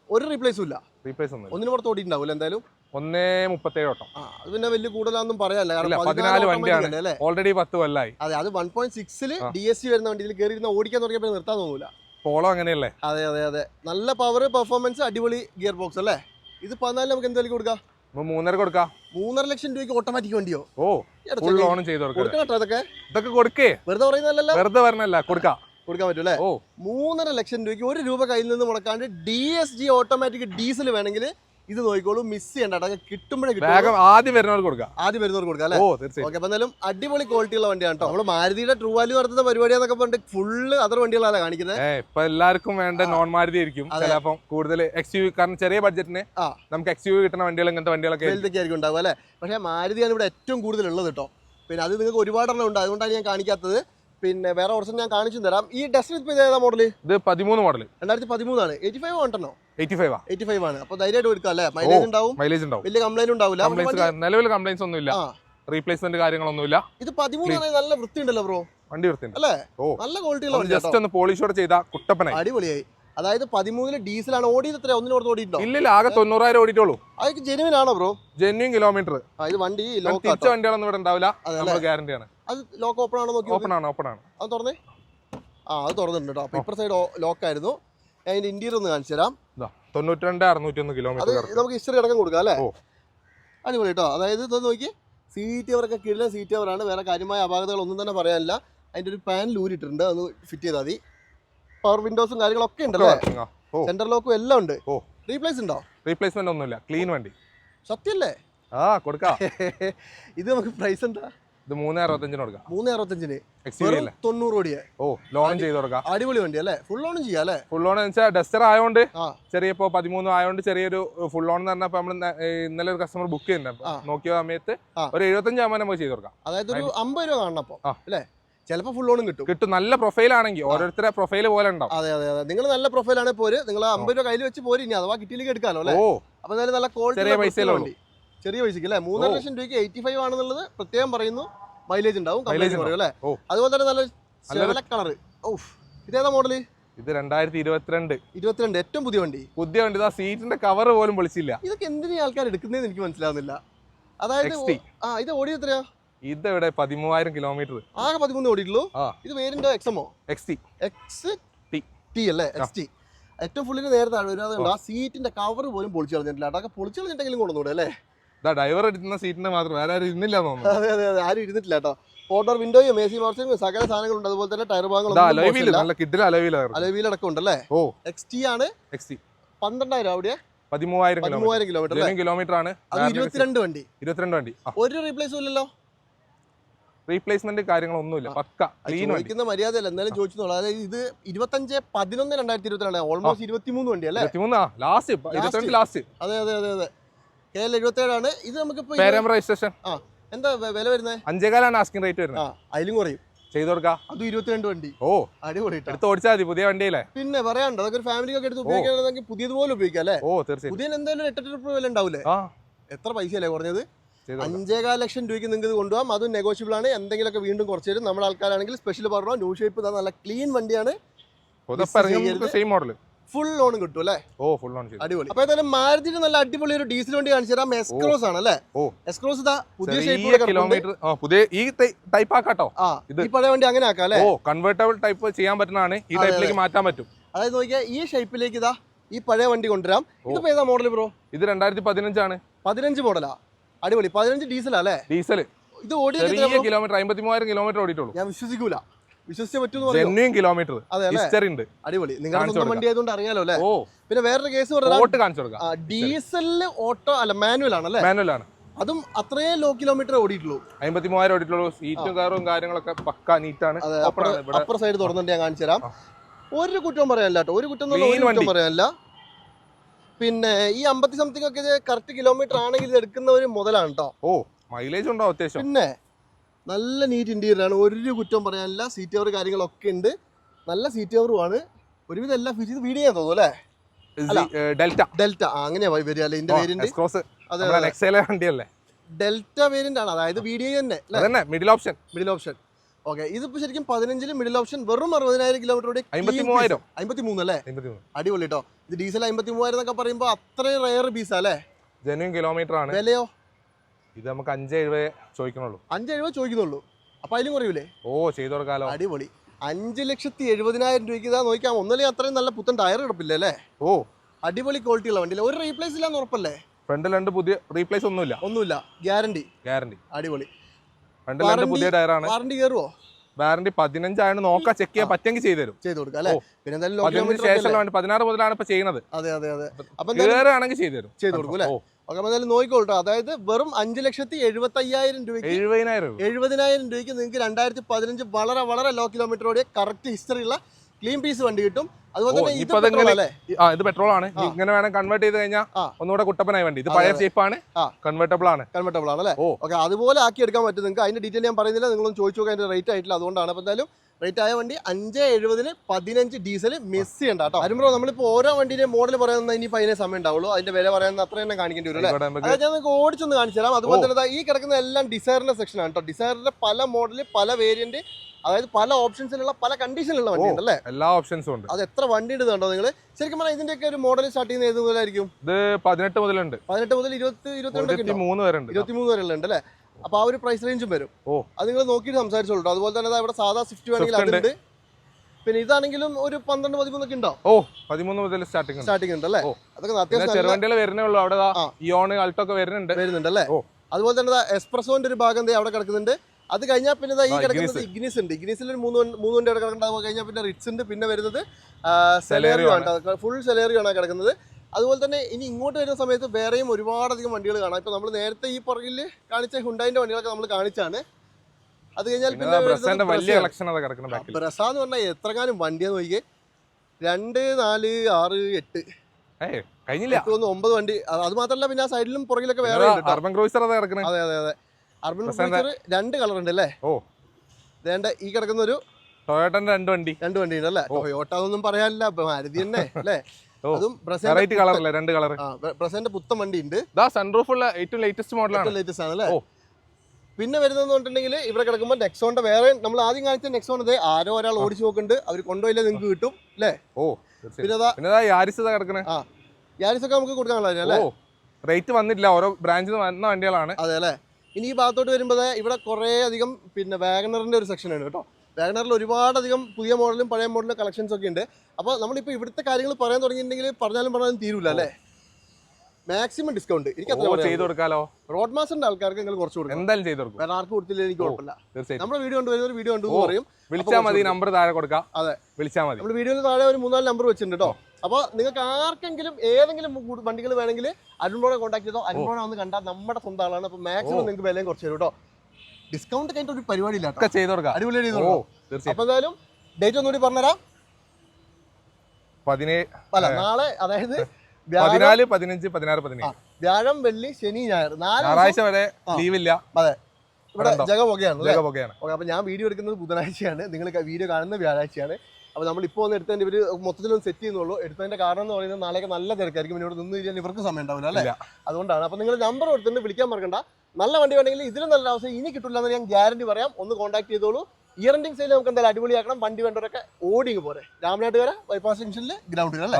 Speaker 1: ഒരു റീപ്ലേസും ഇല്ല.
Speaker 2: റീപ്ലേസ് ഒന്നും
Speaker 1: ഒന്നിന് പുറത്ത് ഓടിയിട്ടുണ്ടാവില്ല എന്തായാലും?
Speaker 2: ഒന്നേ മുപ്പത്തേഴ് ഓട്ടം.
Speaker 1: ആ അത് പിന്നെ വലിയ കൂടുതലാണെന്നും
Speaker 2: പറയാല്ല
Speaker 1: കാരണം
Speaker 2: പതിനാല് വണ്ടിയാണ്. ഓൾറെഡി പത്ത് കൊല്ലായി.
Speaker 1: അതെ അത് വൺ പോയിന്റ് സിക്സിൽ ഡി എസ് സി വരുന്ന വണ്ടിയിൽ കയറിയിരുന്ന ഓടിക്കാൻ തുടങ്ങിയപ്പോൾ നിർത്താൻ തോന്നൂല.
Speaker 2: പോളോ അങ്ങനെയല്ലേ?
Speaker 1: അതെ അതെ അതെ. നല്ല പവർ പെർഫോമൻസ് അടിപൊളി ഗിയർ ബോക്സ് അല്ലേ? ഇത് പതിനാല് നമുക്ക് എന്തായാലും കൊടുക്കാം?
Speaker 2: മൂന്നര കൊടുക്കാം.
Speaker 1: മൂന്നര ലക്ഷം രൂപയ്ക്ക് ഓട്ടോമാറ്റിക് വണ്ടിയോ?
Speaker 2: ഓ ഫുൾ
Speaker 1: ലോൺ
Speaker 2: ലോണും ചെയ്ത് കൊടുക്കാം.
Speaker 1: കൊടുക്കണം അതൊക്കെ?
Speaker 2: ഇതൊക്കെ കൊടുക്കേ.
Speaker 1: വെറുതെ പറയുന്നതല്ലല്ലോ?
Speaker 2: വെറുതെ പറഞ്ഞല്ല കൊടുക്കാം.
Speaker 1: കൊടുക്കാൻ പറ്റും
Speaker 2: ഓ.
Speaker 1: മൂന്നര ലക്ഷം രൂപയ്ക്ക് ഒരു രൂപ കയ്യിൽ നിന്ന് മുടക്കാണ്ട് D S G automatic diesel വേണമെങ്കിൽ ഇത് നോക്കിക്കോളൂ മിസ് ചെയ്യണ്ട കിട്ടുമ്പോഴേ കിട്ടും
Speaker 2: വേഗം ആദ്യം വരുന്നവർക്ക് കൊടുക്കാം.
Speaker 1: ആദ്യം വരുന്നവർക്ക് കൊടുക്കാം അല്ലേ?
Speaker 2: ഓ തീർച്ചയായും.
Speaker 1: ഓക്കെ അപ്പൊ എന്തായാലും അടിപൊളി ക്വാളിറ്റി ഉള്ള വണ്ടിയാണ് കേട്ടോ നമ്മൾ മാരുതിയുടെ ട്രൂ വാല്യൂ നടത്തുന്ന പരിപാടിയാന്നൊക്കെ പറഞ്ഞിട്ട് ഫുള്ള് അതർ വണ്ടികളാണ് കാണിക്കുന്നത്
Speaker 2: ഇപ്പൊ എല്ലാവർക്കും വേണ്ട നോൺ മാരുതി ആയിരിക്കും. ചിലപ്പോ കൂടുതൽ എക്സ് യു കാരണം ചെറിയ ബഡ്ജറ്റിന് നമുക്ക് എക്സ് യു കിട്ടുന്ന വണ്ടികൾ ഇങ്ങനത്തെ വണ്ടികളൊക്കെ ആയിരിക്കും.
Speaker 1: അല്ലേ? പക്ഷേ മാരുതിയാണ് ഇവിടെ ഏറ്റവും കൂടുതൽ ഉള്ളത് കേട്ടോ. പിന്നെ അത് നിങ്ങൾക്ക് ഒരുപാടെണ്ണം ഉണ്ട്. അതുകൊണ്ടാണ് ഞാൻ കാണിക്കാത്തത്. പിന്നെ വേറെ കുറച്ച് ഞാൻ കാണിച്ചു തരാം. ഈ ഡെസ്റ്റ് ഇപ്പൊ ഇത് ഏതാ മോഡൽ
Speaker 2: ഇത് പതിമൂന്ന് മോഡൽ
Speaker 1: രണ്ടായിരത്തി പതിമൂന്നാണ്. എയ്റ്റി ഫൈവ് ഉണ്ടെന്നോ
Speaker 2: എയ്റ്റി ഫൈവ് ആ.
Speaker 1: എയ്റ്റി ഫൈവ് ആണ്. അപ്പൊ ധൈര്യമായിട്ട് എടുക്കാം അല്ലേ? മൈലേജ് ഉണ്ടാവും.
Speaker 2: മൈലേജ് ഉണ്ടാവും.
Speaker 1: വലിയ കംപ്ലൈന്റ് ഉണ്ടാവില്ല. അപ്പോൾ
Speaker 2: നിലവിൽ കംപ്ലൈൻസ് ഒന്നും ഇല്ല
Speaker 1: ആ.
Speaker 2: റീപ്ലേസ്മെന്റ് കാര്യങ്ങളൊന്നുമില്ല.
Speaker 1: ഇത് പതിമൂന്നാണ്. നല്ല വൃത്തി ഉണ്ടല്ലോ ബ്രോ
Speaker 2: വണ്ടി വൃത്തിയുണ്ട്.
Speaker 1: അല്ലേ?
Speaker 2: ഓ.
Speaker 1: നല്ല ക്വാളിറ്റി ഉള്ള വണ്ടി
Speaker 2: ജസ്റ്റ് ഒന്ന് പോളിഷോടെ ചെയ്ത കുട്ടപ്പനായി.
Speaker 1: അടിപൊളിയായി. അതായത് പതിമൂന്നിൽ ഡീസലാണ് ഓടിയത് എത്ര ഒന്നിന് പുറത്ത് ഓടിയിട്ടുണ്ടോ?
Speaker 2: ഇല്ല ആകെ തൊണ്ണൂറായിരം ഓടിയിട്ടുള്ളൂ.
Speaker 1: അതൊക്കെ ജെനുവിൻ ആണോ ബ്രോ
Speaker 2: ജെന്യൂൻ കിലോമീറ്റർ
Speaker 1: ഇത് വണ്ടി
Speaker 2: തിരിച്ച വണ്ടികളൊന്നും ഇവിടെ ഉണ്ടാവില്ല. ഗ്യാരണ്ടിയാണ്
Speaker 1: അത് ലോക്ക് ഓപ്പൺ ആണോ നോക്കി
Speaker 2: ഓപ്പൺ ആണ് ഓപ്പൺ ആണ്.
Speaker 1: അത് തുറന്നേ? ആ അത് തുറന്നിട്ടുണ്ട് കേട്ടോ. അപ്പൊ ഇപ്പുറ സൈഡ് ലോക്ക് ആയിരുന്നു. അതിന്റെ ഇന്റീരിയർ ഒന്ന് കാണിച്ചു തരാം.
Speaker 2: തൊണ്ണൂറ്റി രണ്ട് അറുന്നൂറ്റി ഒന്ന് കിലോമീറ്റർ
Speaker 1: നമുക്ക് ഹിസ്റ്ററി അടക്കം കൊടുക്കാം അല്ലേ. അടിപൊളി കേട്ടോ. അതായത് ഇത് നോക്കി സീറ്റ് അവർക്ക് കീഴിലെ സീറ്റ് അവരാണ് വേറെ കാര്യമായ അപാകതകൾ ഒന്നും തന്നെ പറയാനില്ല. അതിന്റെ ഒരു പാൻ ലൂരിട്ടുണ്ട് അത് ഫിറ്റ് ചെയ്താൽ മതി. പവർ വിൻഡോസും കാര്യങ്ങളൊക്കെ ഉണ്ടല്ലോ? സെന്റർ ലോക്കും എല്ലാം ഉണ്ട്.
Speaker 2: ഓ.
Speaker 1: റീപ്ലേസ് ഉണ്ടോ?
Speaker 2: റീപ്ലേസ്മെന്റ് ഒന്നുമില്ല. ക്ലീൻ വണ്ടി.
Speaker 1: സത്യല്ലേ?
Speaker 2: ആ കൊടുക്കാം. *laughs*
Speaker 1: ഇത് നമുക്ക് പ്രൈസ് എന്താ?
Speaker 2: ഇത് മൂന്ന് അറുപത്തഞ്ചിന് കൊടുക്കാം.
Speaker 1: മൂന്ന് അറുപത്തഞ്ചിന്. തൊണ്ണൂറ് കോടിയെ.
Speaker 2: ഓ ലോണും ചെയ്ത് കൊടുക്കാം.
Speaker 1: അടിപൊളി വണ്ടി അല്ലേ? ഫുൾ ഓണും ചെയ്യാം അല്ലേ?
Speaker 2: ഫുൾ ലോൺ എന്ന് വെച്ചാൽ ഡസ്റ്റർ ആയതുകൊണ്ട് ചെറിയ ഇപ്പോൾ പതിമൂന്ന് ആയതുകൊണ്ട് ചെറിയൊരു ഫുൾ ലോൺ എന്ന് പറഞ്ഞാൽ നമ്മൾ ഇന്നലെ ഒരു കസ്റ്റമർ ബുക്ക് ചെയ്യുന്നുണ്ട്. നോക്കിയ സമയത്ത് ഒരു എഴുപത്തഞ്ച് ശതമാനം നമുക്ക് ചെയ്ത് കൊടുക്കാം.
Speaker 1: അതായത് ഒരു അമ്പത് രൂപ കാണണം
Speaker 2: അപ്പോൾ
Speaker 1: അല്ലേ? ചിലപ്പോൾ ഫുൾ ഓണും കിട്ടും.
Speaker 2: കിട്ടും. നല്ല പ്രൊഫൈൽ ആണെങ്കിൽ ഓരോരുത്തരുടെ പ്രൊഫൈൽ പോലെ ഉണ്ടാവും.
Speaker 1: അതെ അതെ അതെ. നിങ്ങൾ നല്ല പ്രൊഫൈലാണ് പോര്. നിങ്ങൾ അമ്പത് രൂപ കയ്യിൽ വെച്ച് പോര് ഇനി. അഥവാ കിട്ടിയിലേക്ക് എടുക്കാമല്ലോ അല്ലേ? അപ്പൊ നല്ല ക്വാളിറ്റി
Speaker 2: ചെറിയ പൈസയിലേ ഉള്ളൂ.
Speaker 1: വണ്ടി. ചെറിയ പൈസക്ക് അല്ലേ? മൂന്നര ലക്ഷം രൂപയ്ക്ക് എയ്റ്റി ഫൈവ് ആണെന്നുള്ളത് പ്രത്യേകം പറയുന്നു. മൈലേജ് ഉണ്ടാവും മൈലേജ് പറയും അല്ലേ? അതുപോലെ തന്നെ നല്ല കളർ ഓഫ് ഇതേതാ മോഡൽ
Speaker 2: ഇത് രണ്ടായിരത്തി ഇരുപത്തിരണ്ട്.
Speaker 1: ഇരുപത്തിരണ്ട് ഏറ്റവും പുതിയ വണ്ടി.
Speaker 2: പുതിയ വണ്ടി. ആ സീറ്റിന്റെ കവർ പോലും പൊളിച്ചില്ല.
Speaker 1: ഇതൊക്കെ എന്തിനാ ആൾക്കാർ എടുക്കുന്നതെന്ന് എനിക്ക് മനസ്സിലാവുന്നില്ല. അതായത് ആ ഇത് ഓടി എത്രയാ?
Speaker 2: ഇത് ഇവിടെ പതിമൂവായിരം കിലോമീറ്റർ
Speaker 1: ആകെ പതിമൂന്ന് ഓടിയിട്ടുള്ളൂ. ഇത് വേരിന്റെ എക്സമോ
Speaker 2: X T
Speaker 1: X
Speaker 2: T.
Speaker 1: T അല്ലേ? എക്സ് ടി ഏറ്റവും ഫുള്ളിന് നേരത്തെ താഴെ വരും. അതുകൊണ്ട് ആ സീറ്റിന്റെ കവർ പോലും പൊളിച്ചു കളഞ്ഞിട്ടില്ല. അതൊക്കെ പൊളിച്ചു കളഞ്ഞിട്ടെങ്കിലും കൊണ്ടുവന്നൂടെ അല്ലേ?
Speaker 2: ഇതാ ഡ്രൈവർ എടുക്കുന്ന സീറ്റിന്റെ മാത്രം വേറെ ആരും ഇരുന്നില്ല തോന്നുന്നു.
Speaker 1: അതെ അതെ അതെ. ആരും ഇരുന്നിട്ടില്ല കേട്ടോ. ഓട്ടോർ വിൻഡോയും എ സി മാർച്ചും സകല സാധനങ്ങളുണ്ട് അതുപോലെ തന്നെ ടയർ ഭാഗങ്ങളും.
Speaker 2: നല്ല കിഡിൽ അലോവിലാണ്
Speaker 1: അലവിയിലടക്കം ഉണ്ടല്ലേ?
Speaker 2: ഓ.
Speaker 1: എക്സ് ടി ആണ്
Speaker 2: എക്സ് ടി
Speaker 1: പന്ത്രണ്ടായിരം അവിടെ
Speaker 2: പതിമൂവായിരം കിലോമീറ്റർ
Speaker 1: പതിമൂവായിരം കിലോമീറ്റർ
Speaker 2: ആണ്.
Speaker 1: ഇരുപത്തിരണ്ട് വണ്ടി.
Speaker 2: ഇരുപത്തിരണ്ട് വണ്ടി.
Speaker 1: ഒരു റീപ്ലേസും ഇല്ലല്ലോ?
Speaker 2: റീപ്ലേസ്മെന്റ് കാര്യങ്ങളൊന്നുമില്ല. പക്ക ക്ലീൻ വണ്ടി.
Speaker 1: ചോദിക്കുന്ന മര്യാദയല്ല. എന്നാലും ചോദിച്ചു അതായത് ഇത് ഇരുപത്തഞ്ച് പതിനൊന്ന് രണ്ടായിരത്തി ഇരുപത്തിരണ്ട് ഓൾമോസ്റ്റ് ഇരുപത്തിമൂന്ന് വണ്ടി അല്ലേ
Speaker 2: ലാസ്റ്റ് ഇരുപത്തിരണ്ട് ലാസ്റ്റ്
Speaker 1: അതെ അതെ അതെ അതെ. കെ എൽ എഴുപത്തേഴാണ്. ഇത് നമുക്കിപ്പോ
Speaker 2: പേരം രജിസ്ട്രേഷൻ.
Speaker 1: ആ എന്താ വില വരുന്നത്
Speaker 2: അഞ്ചേകാലാണ് ആസ്കിംഗ് റേറ്റ് വരുന്നത്.
Speaker 1: ആ അതിലും കുറയും.
Speaker 2: ചെയ്തു കൊടുക്കാം?
Speaker 1: അത് ഇരുപത്തിരണ്ട് വണ്ടി.
Speaker 2: ഓ
Speaker 1: അടിപൊളി.
Speaker 2: എടുത്ത് ഓടിച്ചാൽ മതി പുതിയ വണ്ടിയില്ലേ?
Speaker 1: പിന്നെ പറയാണ്ട് അതൊക്കെ ഒരു ഫാമിലിക്കൊക്കെ എടുത്ത് ഉപയോഗിക്കുകയാണെങ്കിൽ പുതിയതുപോലെ ഉപയോഗിക്കാം അല്ലേ?
Speaker 2: ഓ തീർച്ചയായും
Speaker 1: പുതിയ എന്തായാലും എട്ട് രൂപ വില ഉണ്ടാവില്ലേ എത്ര പൈസ അല്ലേ കുറഞ്ഞത് അഞ്ചേകാൽ ലക്ഷം രൂപയ്ക്ക് നിങ്ങൾക്ക് കൊണ്ടുപോകാം. അതും നെഗോഷ്യബിൾ ആണ്. എന്തെങ്കിലുമൊക്കെ വീണ്ടും കുറച്ച് തരും. നമ്മുടെ ആൾക്കാരാണെങ്കിൽ സ്പെഷ്യൽ പറഞ്ഞോ ന്യൂ ഷേപ്പ് നല്ല ക്ലീൻ വണ്ടിയാണ്.
Speaker 2: സെയിം മോഡൽ
Speaker 1: ഫുൾ ലോൺ കിട്ടും അല്ലേ?
Speaker 2: ഓ ഫുൾ ലോൺ
Speaker 1: അടിപൊളി. അപ്പൊ ഏതായാലും മാരുതിയുടെ നല്ല അടിപൊളി ഒരു ഡീസൽ വണ്ടി കാണിച്ചു തരാം എസ്ക്രോസ് ആണ് അല്ലേ
Speaker 2: ഓ.
Speaker 1: എസ്ക്രോസ് ഇതാ പുതിയ
Speaker 2: കിലോമീറ്റർ പുതിയ ഈ ടൈപ്പ് ആക്കാട്ടോ.
Speaker 1: ആ
Speaker 2: ഇത്.
Speaker 1: പഴയ വണ്ടി അങ്ങനെ ആക്കാം അല്ലേ?
Speaker 2: ഓ കൺവേർട്ടബിൾ ടൈപ്പ് ചെയ്യാൻ പറ്റുന്നതാണ്. ഈ ടൈപ്പിലേക്ക് മാറ്റാൻ പറ്റും.
Speaker 1: അതായത് നോക്കിയാൽ ഈ ഷേപ്പിലേക്ക് ഇതാ ഈ പഴയ വണ്ടി കൊണ്ടുവരാം. ഇതിപ്പോ ഏതാ മോഡൽ ബ്രോ
Speaker 2: ഇത് രണ്ടായിരത്തി പതിനഞ്ചാണ്
Speaker 1: പതിനഞ്ച് മോഡലാ അടിപൊളി. പതിനഞ്ച് ഡീസലാ അല്ലേ?
Speaker 2: ഡീസൽ
Speaker 1: ഇത് ഓടിയ
Speaker 2: കിലോമീറ്റർ അമ്പത്തി മൂവായിരം കിലോമീറ്റർ ഓടിയിട്ടുള്ളൂ.
Speaker 1: ഞാൻ വിശ്വസിക്കൂല. വിശ്വസിച്ചേ
Speaker 2: കിലോമീറ്റർ ഉണ്ട്.
Speaker 1: അടിപൊളി. നിങ്ങളുടെ
Speaker 2: കാണിച്ചു
Speaker 1: സ്വന്തം വണ്ടി ആയതുകൊണ്ട് അറിയാലോ അല്ലേ?
Speaker 2: ഓ.
Speaker 1: പിന്നെ വേറൊരു കേസ് പറഞ്ഞാൽ ഡീസലിൽ ഓട്ടോ അല്ല മാനുവൽ ആണല്ലേ
Speaker 2: മാനുവൽ ആണ്.
Speaker 1: അതും അത്രേ ലോ കിലോമീറ്റർ ഓടിയിട്ടുള്ളൂ.
Speaker 2: അമ്പത്തി മൂവായിരം ഓടിയിട്ടുള്ളൂ. സീറ്റും കാറും കാര്യങ്ങളൊക്കെ പക്ക നീറ്റാണ്.
Speaker 1: അപ്പുറ സൈഡ് തുറന്നിട്ട് ഞാൻ കാണിച്ചു തരാം. ഒരു കുറ്റവും പറയാനില്ല കേട്ടോ. ഒരു കുറ്റം ഒരു കുറ്റം പറയാനല്ല. പിന്നെ ഈ അമ്പത്തി സംതിങ് ഒക്കെ കറക്റ്റ് കിലോമീറ്റർ ആണെങ്കിൽ ഇത് എടുക്കുന്ന ഒരു മുതലാണ് കേട്ടോ.
Speaker 2: ഓ മൈലേജ് ഉണ്ടോ അത്യാവശ്യം?
Speaker 1: പിന്നെ നല്ല നീറ്റ് ഇന്റീരിയറാണ് ആണ്. ഒരു കുറ്റവും പറയാനില്ല സീറ്റ് കവർ കാര്യങ്ങളൊക്കെ ഉണ്ട്. നല്ല സീറ്റ് കവറും ആണ്. ഒരുവിധം എല്ലാം ഫീച്ചേഴ്സ് വീഡിയോ ചെയ്യാൻ തോന്നുന്നു അല്ലേ?
Speaker 2: ഡെൽറ്റ
Speaker 1: ഡെൽറ്റ അങ്ങനെയാ വരിക അല്ലേ? ഇതിന്റെ വേരിയന്റ്
Speaker 2: ക്രോസ്
Speaker 1: അതെ
Speaker 2: വണ്ടിയല്ലേ?
Speaker 1: ഡെൽറ്റ വേരിയന്റ് ആണ്. അതായത് വീഡിയോ തന്നെ
Speaker 2: middle option
Speaker 1: middle option okay ഇതിപ്പോ ശരിക്കും പതിനഞ്ചിലും മിഡിൽ ഓപ്ഷൻ വെറും അറുപതിനായിരം കിലോമീറ്റർ
Speaker 2: അമ്പത്തി
Speaker 1: മൂന്ന് അല്ലേ? അടിപൊളി കേട്ടോ ഇത് ഡീസൽ അമ്പത്തി മൂവായിരം എന്നൊക്കെ പറയുമ്പോൾ അത്രയും റയർ പീസാ അല്ലേ?
Speaker 2: ജനുവൻ കിലോമീറ്റർ ആണ്.
Speaker 1: വിലയോ?
Speaker 2: ഇത് നമുക്ക് അഞ്ച് എഴുപത് ചോദിക്കണുള്ളൂ.
Speaker 1: അഞ്ച് എഴുപത് ചോദിക്കുന്നുള്ളൂ. അപ്പൊ അതിലും കുറയൂലേ?
Speaker 2: ഓ ചെയ്തു കൊടുക്കാലോ?
Speaker 1: അടിപൊളി. അഞ്ച് ലക്ഷത്തി എഴുപതിനായിരം രൂപയ്ക്ക് ഇതാ നോക്കിയാൽ ഒന്നല്ലേ അത്രയും നല്ല പുത്തൻ ടയർ കിടപ്പില്ല അല്ലേ?
Speaker 2: ഓ.
Speaker 1: അടിപൊളി ക്വാളിറ്റി ഉള്ള വണ്ടിയില്ല? ഒരു റീപ്ലേസ് ഇല്ലാന്ന് ഉറപ്പല്ലേ?
Speaker 2: ഫ്രണ്ട് രണ്ട് പുതിയ റീപ്ലേസ് ഒന്നുമില്ല.
Speaker 1: ഒന്നുമില്ല. ഗ്യാരണ്ടി
Speaker 2: ഗ്യാരണ്ടി
Speaker 1: അടിപൊളി.
Speaker 2: ഫ്രണ്ടിൽ രണ്ട് പുതിയ ടയറാണ്.
Speaker 1: വാറണ്ടി കയറുമോ
Speaker 2: വാറണ്ടി പതിനഞ്ചാണ് നോക്കാം ചെക്ക് ചെയ്യാൻ പറ്റെങ്കിൽ ചെയ്തു തരും.
Speaker 1: ചെയ്തു കൊടുക്കാം അല്ലേ. പിന്നെ
Speaker 2: പതിനഞ്ച്
Speaker 1: കിലോമീറ്റർ
Speaker 2: പതിനാറ് മുതലാണ് ഇപ്പൊ ചെയ്യുന്നത്.
Speaker 1: അതെ അതെ അതെ. അപ്പൊ
Speaker 2: കയറുകയാണെങ്കിൽ ചെയ്തു തരും.
Speaker 1: ചെയ്തു കൊടുക്കും അല്ലേ? ഓക്കെ അപ്പൊ എന്തായാലും നോക്കിക്കോട്ടോ അതായത് വെറും അഞ്ച് ലക്ഷത്തി എഴുപത്തി അയ്യായിരം രൂപയ്ക്ക്
Speaker 2: എഴുപതിനായിരം രൂപ.
Speaker 1: എഴുപതിനായിരം രൂപയ്ക്ക് നിങ്ങൾക്ക് രണ്ടായിരത്തി പതിനഞ്ച് വളരെ വളരെ ലോ കിലോമീറ്റർ ഓടിയ കറക്റ്റ് ഹിസ്റ്ററി ഉള്ള ക്ലീൻ പീസ് വണ്ടി കിട്ടും. അതുപോലെ ഇത്
Speaker 2: പെട്രോൾ ആണ് ഇങ്ങനെ വേണം കൺവേർട്ട് ചെയ്ത് കഴിഞ്ഞാൽ. ഒന്നുകൂടെ കുട്ടപ്പനായ വണ്ടി. ഇത് പഴയ
Speaker 1: സേഫ്
Speaker 2: ഷേപ്പാണ്
Speaker 1: ആ.
Speaker 2: കൺവേർട്ടബിൾ ആണ്.
Speaker 1: കൺവെർട്ടബിൾ ആണ് അല്ലേ? ഓക്കെ അതുപോലെ ആക്കി എടുക്കാൻ പറ്റും നിങ്ങൾക്ക്. അതിന്റെ ഡീറ്റെയിൽ ഞാൻ പറയുന്നില്ല. നിങ്ങളൊന്നും ചോദിച്ചു നോക്കാൻ അതിന്റെ റേറ്റ് ആയിട്ടില്ല. അതുകൊണ്ടാണ്. അപ്പോൾ എന്തായാലും റേറ്റ് ആയ വണ്ടി അഞ്ച് എഴുപതിന് പതിനഞ്ച് ഡീസൽ മിസ് ചെയ്യണ്ട കേട്ടോ. വരുമ്പോൾ നമ്മളിപ്പോൾ ഓരോ വണ്ടിന്റെ മോഡൽ പറയുന്ന ഇനി അതിനെ സമയം ഉണ്ടാവുള്ളൂ. അതിന്റെ വില പറയുന്ന അത്ര തന്നെ കാണിക്കേണ്ടി വരും അല്ലേ? ഞാൻ നിങ്ങൾക്ക് ഓടിച്ചൊന്ന് കാണിച്ചു തരാം. അതുപോലെ തന്നെ ഈ കിടക്കുന്ന എല്ലാം ഡിസൈറിന്റെ സെക്ഷൻ ആണ് കേട്ടോ. ഡിസൈറിന്റെ പല മോഡൽ പല വേരിയന്റ് അതായത് പല ഓപ്ഷൻസിലുള്ള പല കണ്ടീഷനിലുള്ള വണ്ടി ഉണ്ട് അല്ലേ?
Speaker 2: എല്ലാ ഓപ്ഷൻസും ഉണ്ട്.
Speaker 1: അത് എത്ര വണ്ടി ഉണ്ട് കണ്ടോ നിങ്ങൾ ശരിക്കും പറഞ്ഞാൽ ഇതിന്റെയൊക്കെ ഒരു മോഡൽ സ്റ്റാർട്ട് ചെയ്യുന്ന ഏത് മുതലായിരിക്കും?
Speaker 2: ഇത് പതിനെട്ട് മുതലുണ്ട്.
Speaker 1: പതിനെട്ട് മുതൽ ഇരുപത്തി ഇരുപത്തിരണ്ട്
Speaker 2: മൂന്ന് വരെ ഉണ്ട്
Speaker 1: ഇരുപത്തിമൂന്ന് വരെ ഉണ്ട് അല്ലേ? അപ്പൊ ആ ഒരു പ്രൈസ് റേഞ്ചും വരും.
Speaker 2: ഓ.
Speaker 1: അത് നിങ്ങൾ നോക്കിയിട്ട് സംസാരിച്ചോളൂ അതുപോലെ തന്നെ ഇവിടെ സാധാ സ്വിഫ്റ്റ് വേണമെങ്കിൽ. അതുണ്ട്. പിന്നെ ഇതാണെങ്കിലും ഒരു പന്ത്രണ്ട് പതിമൂന്നൊക്കെ ഉണ്ടോ?
Speaker 2: ഓ പതിമൂന്ന് മുതൽ സ്റ്റാർട്ടിംഗ്
Speaker 1: സ്റ്റാർട്ടിംഗ് ഉണ്ട് അല്ലേ? അതൊക്കെ
Speaker 2: ചെറുവണ്ടികൾ വരുന്നേ ഉള്ളൂ. അവിടെ ഇയോൺ ആൾട്ടോ ഒക്കെ വരുന്നുണ്ട്.
Speaker 1: വരുന്നുണ്ട് അല്ലേ?
Speaker 2: ഓ.
Speaker 1: അതുപോലെ തന്നെ എക്സ്പ്രസോന്റെ ഒരു ഭാഗം അവിടെ കിടക്കുന്നുണ്ട്. അത് കഴിഞ്ഞാൽ പിന്നെ ഈ കിടക്കുന്നത് ഇഗ്നിസ് ഉണ്ട്. ഇഗ്നിസിൽ ഒരു മൂന്ന് മൂന്ന് വണ്ടി അവിടെ കിടക്കുന്നുണ്ട്. അത് കഴിഞ്ഞാൽ പിന്നെ റിറ്റ്സ് ഉണ്ട്. പിന്നെ വരുന്നത് സെലേറിയോ ആണ്. ഫുൾ സെലേറിയോ ആണ് കിടക്കുന്നത്. അതുപോലെ തന്നെ ഇനി ഇങ്ങോട്ട് വരുന്ന സമയത്ത് വേറെയും ഒരുപാടധികം വണ്ടികൾ കാണാം. ഇപ്പൊ നമ്മൾ നേരത്തെ ഈ പുറകിൽ കാണിച്ച ഹുണ്ടായിന്റെ വണ്ടികളൊക്കെ നമ്മൾ കാണിച്ചാണ്. അത് കഴിഞ്ഞാൽ
Speaker 2: പിന്നെ
Speaker 1: ബ്രസ എന്ന് പറഞ്ഞാൽ എത്രകാലം വണ്ടിയാന്ന് നോക്കിയേ രണ്ട് നാല് ആറ് എട്ട്.
Speaker 2: കഴിഞ്ഞില്ല.
Speaker 1: ഒമ്പത് വണ്ടി. അത് മാത്രല്ല മാത്രമല്ല പിന്നെ ആ സൈഡിലും പുറകിലൊക്കെ വേറെ.
Speaker 2: അർബൻ ക്രൂസർ അതാ
Speaker 1: അതെ അതെ അർബൻ ക്രൂസർ രണ്ട് കളർ ഉണ്ട് അല്ലേ?
Speaker 2: ഓ.
Speaker 1: വേണ്ട ഈ കിടക്കുന്ന ഒരു
Speaker 2: ടൊയോട്ടന്റെ രണ്ട് വണ്ടി.
Speaker 1: രണ്ട് വണ്ടി ഉണ്ട് അല്ലേ? ടൊയോട്ട ഒന്നും പറയാനില്ല മാരുതി തന്നെ അല്ലേ. *laughs* അതും
Speaker 2: വെറൈറ്റി
Speaker 1: ബ്രസന്റെ
Speaker 2: കളറല്ലേ രണ്ട് കളർ
Speaker 1: പുത്തൻ വണ്ടി ഉണ്ട്
Speaker 2: ദാ സൺറൂഫ് ഉള്ള ഏറ്റവും ലേറ്റസ്റ്റ് മോഡലാണ്
Speaker 1: ലേറ്റസ്റ്റ് ആണ്. അല്ലേ? പിന്നെ വരുന്നതെന്ന് പറഞ്ഞിട്ടുണ്ടെങ്കിൽ ഇവിടെ കിടക്കുമ്പോൾ നെക്സോണിന്റെ വേറെ നമ്മൾ ആദ്യം കാണിച്ച നെക്സോൺ ഇത് ആരോ ഒരാൾ ഓടിച്ചു നോക്കുന്നുണ്ട്. അവർ കൊണ്ടുപോയില്ലേ നിങ്ങൾക്ക് കിട്ടും അല്ലേ?
Speaker 2: ഓ
Speaker 1: പിന്നെ
Speaker 2: കിടക്കണേ യാരിസ് കിടക്കുന്നത്
Speaker 1: ആ യാരിസ് ഒക്കെ നമുക്ക് കൊടുക്കാനുള്ള അല്ലേ?
Speaker 2: റേറ്റ് വന്നിട്ടില്ല. ഓരോ ബ്രാഞ്ചിൽ നിന്ന് വന്ന വണ്ടികളാണ്.
Speaker 1: അതെ അല്ലേ? ഇനി ഈ ഭാഗത്തോട്ട് വരുമ്പോൾ ഇവിടെ കുറേ അധികം പിന്നെ വാഗണറിന്റെ ഒരു സെക്ഷൻ ആണ് കേട്ടോ. വാഗണറിൽ ഒരുപാടധികം പുതിയ മോഡലും പഴയ മോഡലും കളക്ഷൻസ് ഒക്കെ ഉണ്ട്. അപ്പോൾ നമ്മളിപ്പോൾ ഇവിടുത്തെ കാര്യങ്ങൾ പറയാൻ തുടങ്ങിയിട്ടുണ്ടെങ്കിൽ പറഞ്ഞാലും പറഞ്ഞാലും തീരൂല അല്ലേ? മാക്സിമം ഡിസ്കൗണ്ട് എനിക്ക്
Speaker 2: ചെയ്ത് കൊടുക്കാലോ?
Speaker 1: റോഡ് മാസ്റ്ററിന്റെ ആൾക്കാർക്ക് നിങ്ങൾ കുറച്ച് കൊടുക്കും
Speaker 2: എന്തായാലും ചെയ്ത് കൊടുക്കും.
Speaker 1: വേറെ ആർക്കും കൊടുത്തില്ല എനിക്ക് കുഴപ്പമില്ല.
Speaker 2: തീർച്ചയായും
Speaker 1: നമ്മുടെ വീഡിയോ കൊണ്ടുവരുന്ന വീഡിയോ
Speaker 2: ഉണ്ട്.
Speaker 1: പറയും.
Speaker 2: വിളിച്ചാൽ മതി നമ്പർ താഴെ കൊടുക്കാം.
Speaker 1: അതെ.
Speaker 2: വിളിച്ചാൽ മതി.
Speaker 1: നമ്മുടെ വീഡിയോയിൽ താഴെ ഒരു മൂന്നാൽ നമ്പർ വെച്ചിട്ടുണ്ട് കേട്ടോ അപ്പോൾ നിങ്ങൾക്ക് ആർക്കെങ്കിലും ഏതെങ്കിലും വണ്ടികൾ വേണമെങ്കിൽ അരുൺബോടെ കോൺടാക്ട് ചെയ്തോ. അരുൺബോടെ ഒന്ന് കണ്ടാൽ നമ്മുടെ സ്വന്തം ആളാണ്. അപ്പോൾ മാക്സിമം നിങ്ങൾക്ക് വിലയും കുറച്ച് തരും കേട്ടോ ഡിസ്കൗണ്ട് കഴിഞ്ഞിട്ട് ഒരു പരിപാടി ഇല്ല ചെയ്തു
Speaker 2: ഒക്കെ ചെയ്ത് കൊടുക്കാം.
Speaker 1: അടിപൊളി
Speaker 2: ഓ തീർച്ചയായും.
Speaker 1: അപ്പൊ എന്തായാലും ഡേറ്റ് ഒന്നുകൂടി പറഞ്ഞുതരാം.
Speaker 2: പതിനേഴ്
Speaker 1: അല്ല നാളെ അതായത് വ്യാഴം
Speaker 2: പതിനാല് പതിനഞ്ച് പതിനാറ് പതിനേഴ്.
Speaker 1: വ്യാഴം വെള്ളി ശനി ഞായർ. നാല് ദിവസം
Speaker 2: ഞായറാഴ്ച വരെ ലീവില്ല. അതെ.
Speaker 1: ഇവിടെ
Speaker 2: ഉണ്ടോ?
Speaker 1: ജഗ പോകുകയാണ് അല്ലേ?
Speaker 2: ജഗപൊക്കെയാണ്
Speaker 1: ഓക്കെ അപ്പോൾ ഞാൻ വീഡിയോ എടുക്കുന്നത് ബുധനാഴ്ചയാണ്. നിങ്ങൾ വീഡിയോ കാണുന്നത് വ്യാഴാഴ്ചയാണ്. അപ്പോൾ നമ്മൾ ഇപ്പോൾ ഒന്ന് എടുത്തതിന്റെ ഇവർ മൊത്തത്തിലൊന്ന് സെറ്റ് ചെയ്യുന്നുള്ളൂ. എടുത്തതിന്റെ കാരണം എന്ന് പറയുന്നത് നാളെയൊക്കെ നല്ല തിരക്കായിരിക്കും. ഇവിടെ നിന്ന് കഴിഞ്ഞാൽ ഇവർക്ക് സമയം ഉണ്ടാവില്ല അല്ലേ?
Speaker 2: ഇല്ല.
Speaker 1: അതുകൊണ്ടാണ്. അപ്പോൾ നിങ്ങൾ നമ്പർ കൊടുത്തിട്ട് വിളിക്കാൻ മറക്കണ്ട. നല്ല വണ്ടി വേണമെങ്കിൽ ഇതിലും നല്ല അവസ്ഥ ഇനി കിട്ടില്ല എന്ന് ഞാൻ ഗ്യാരണ്ടി പറയാം. ഒന്ന് കോൺടാക്ട് ചെയ്തോളൂ. ഇയർ എൻഡിങ് സെയിൽ നമുക്ക് എന്തായാലും അടിപൊളിയാക്കണം. വണ്ടി വേണ്ടവരൊക്കെ ഓടിങ് പോരെ. രാമനാട്ടുകര ബൈപ്പാസ് ജംഗ്ഷനിൽ ഗ്രൗണ്ടിൽ അല്ലേ?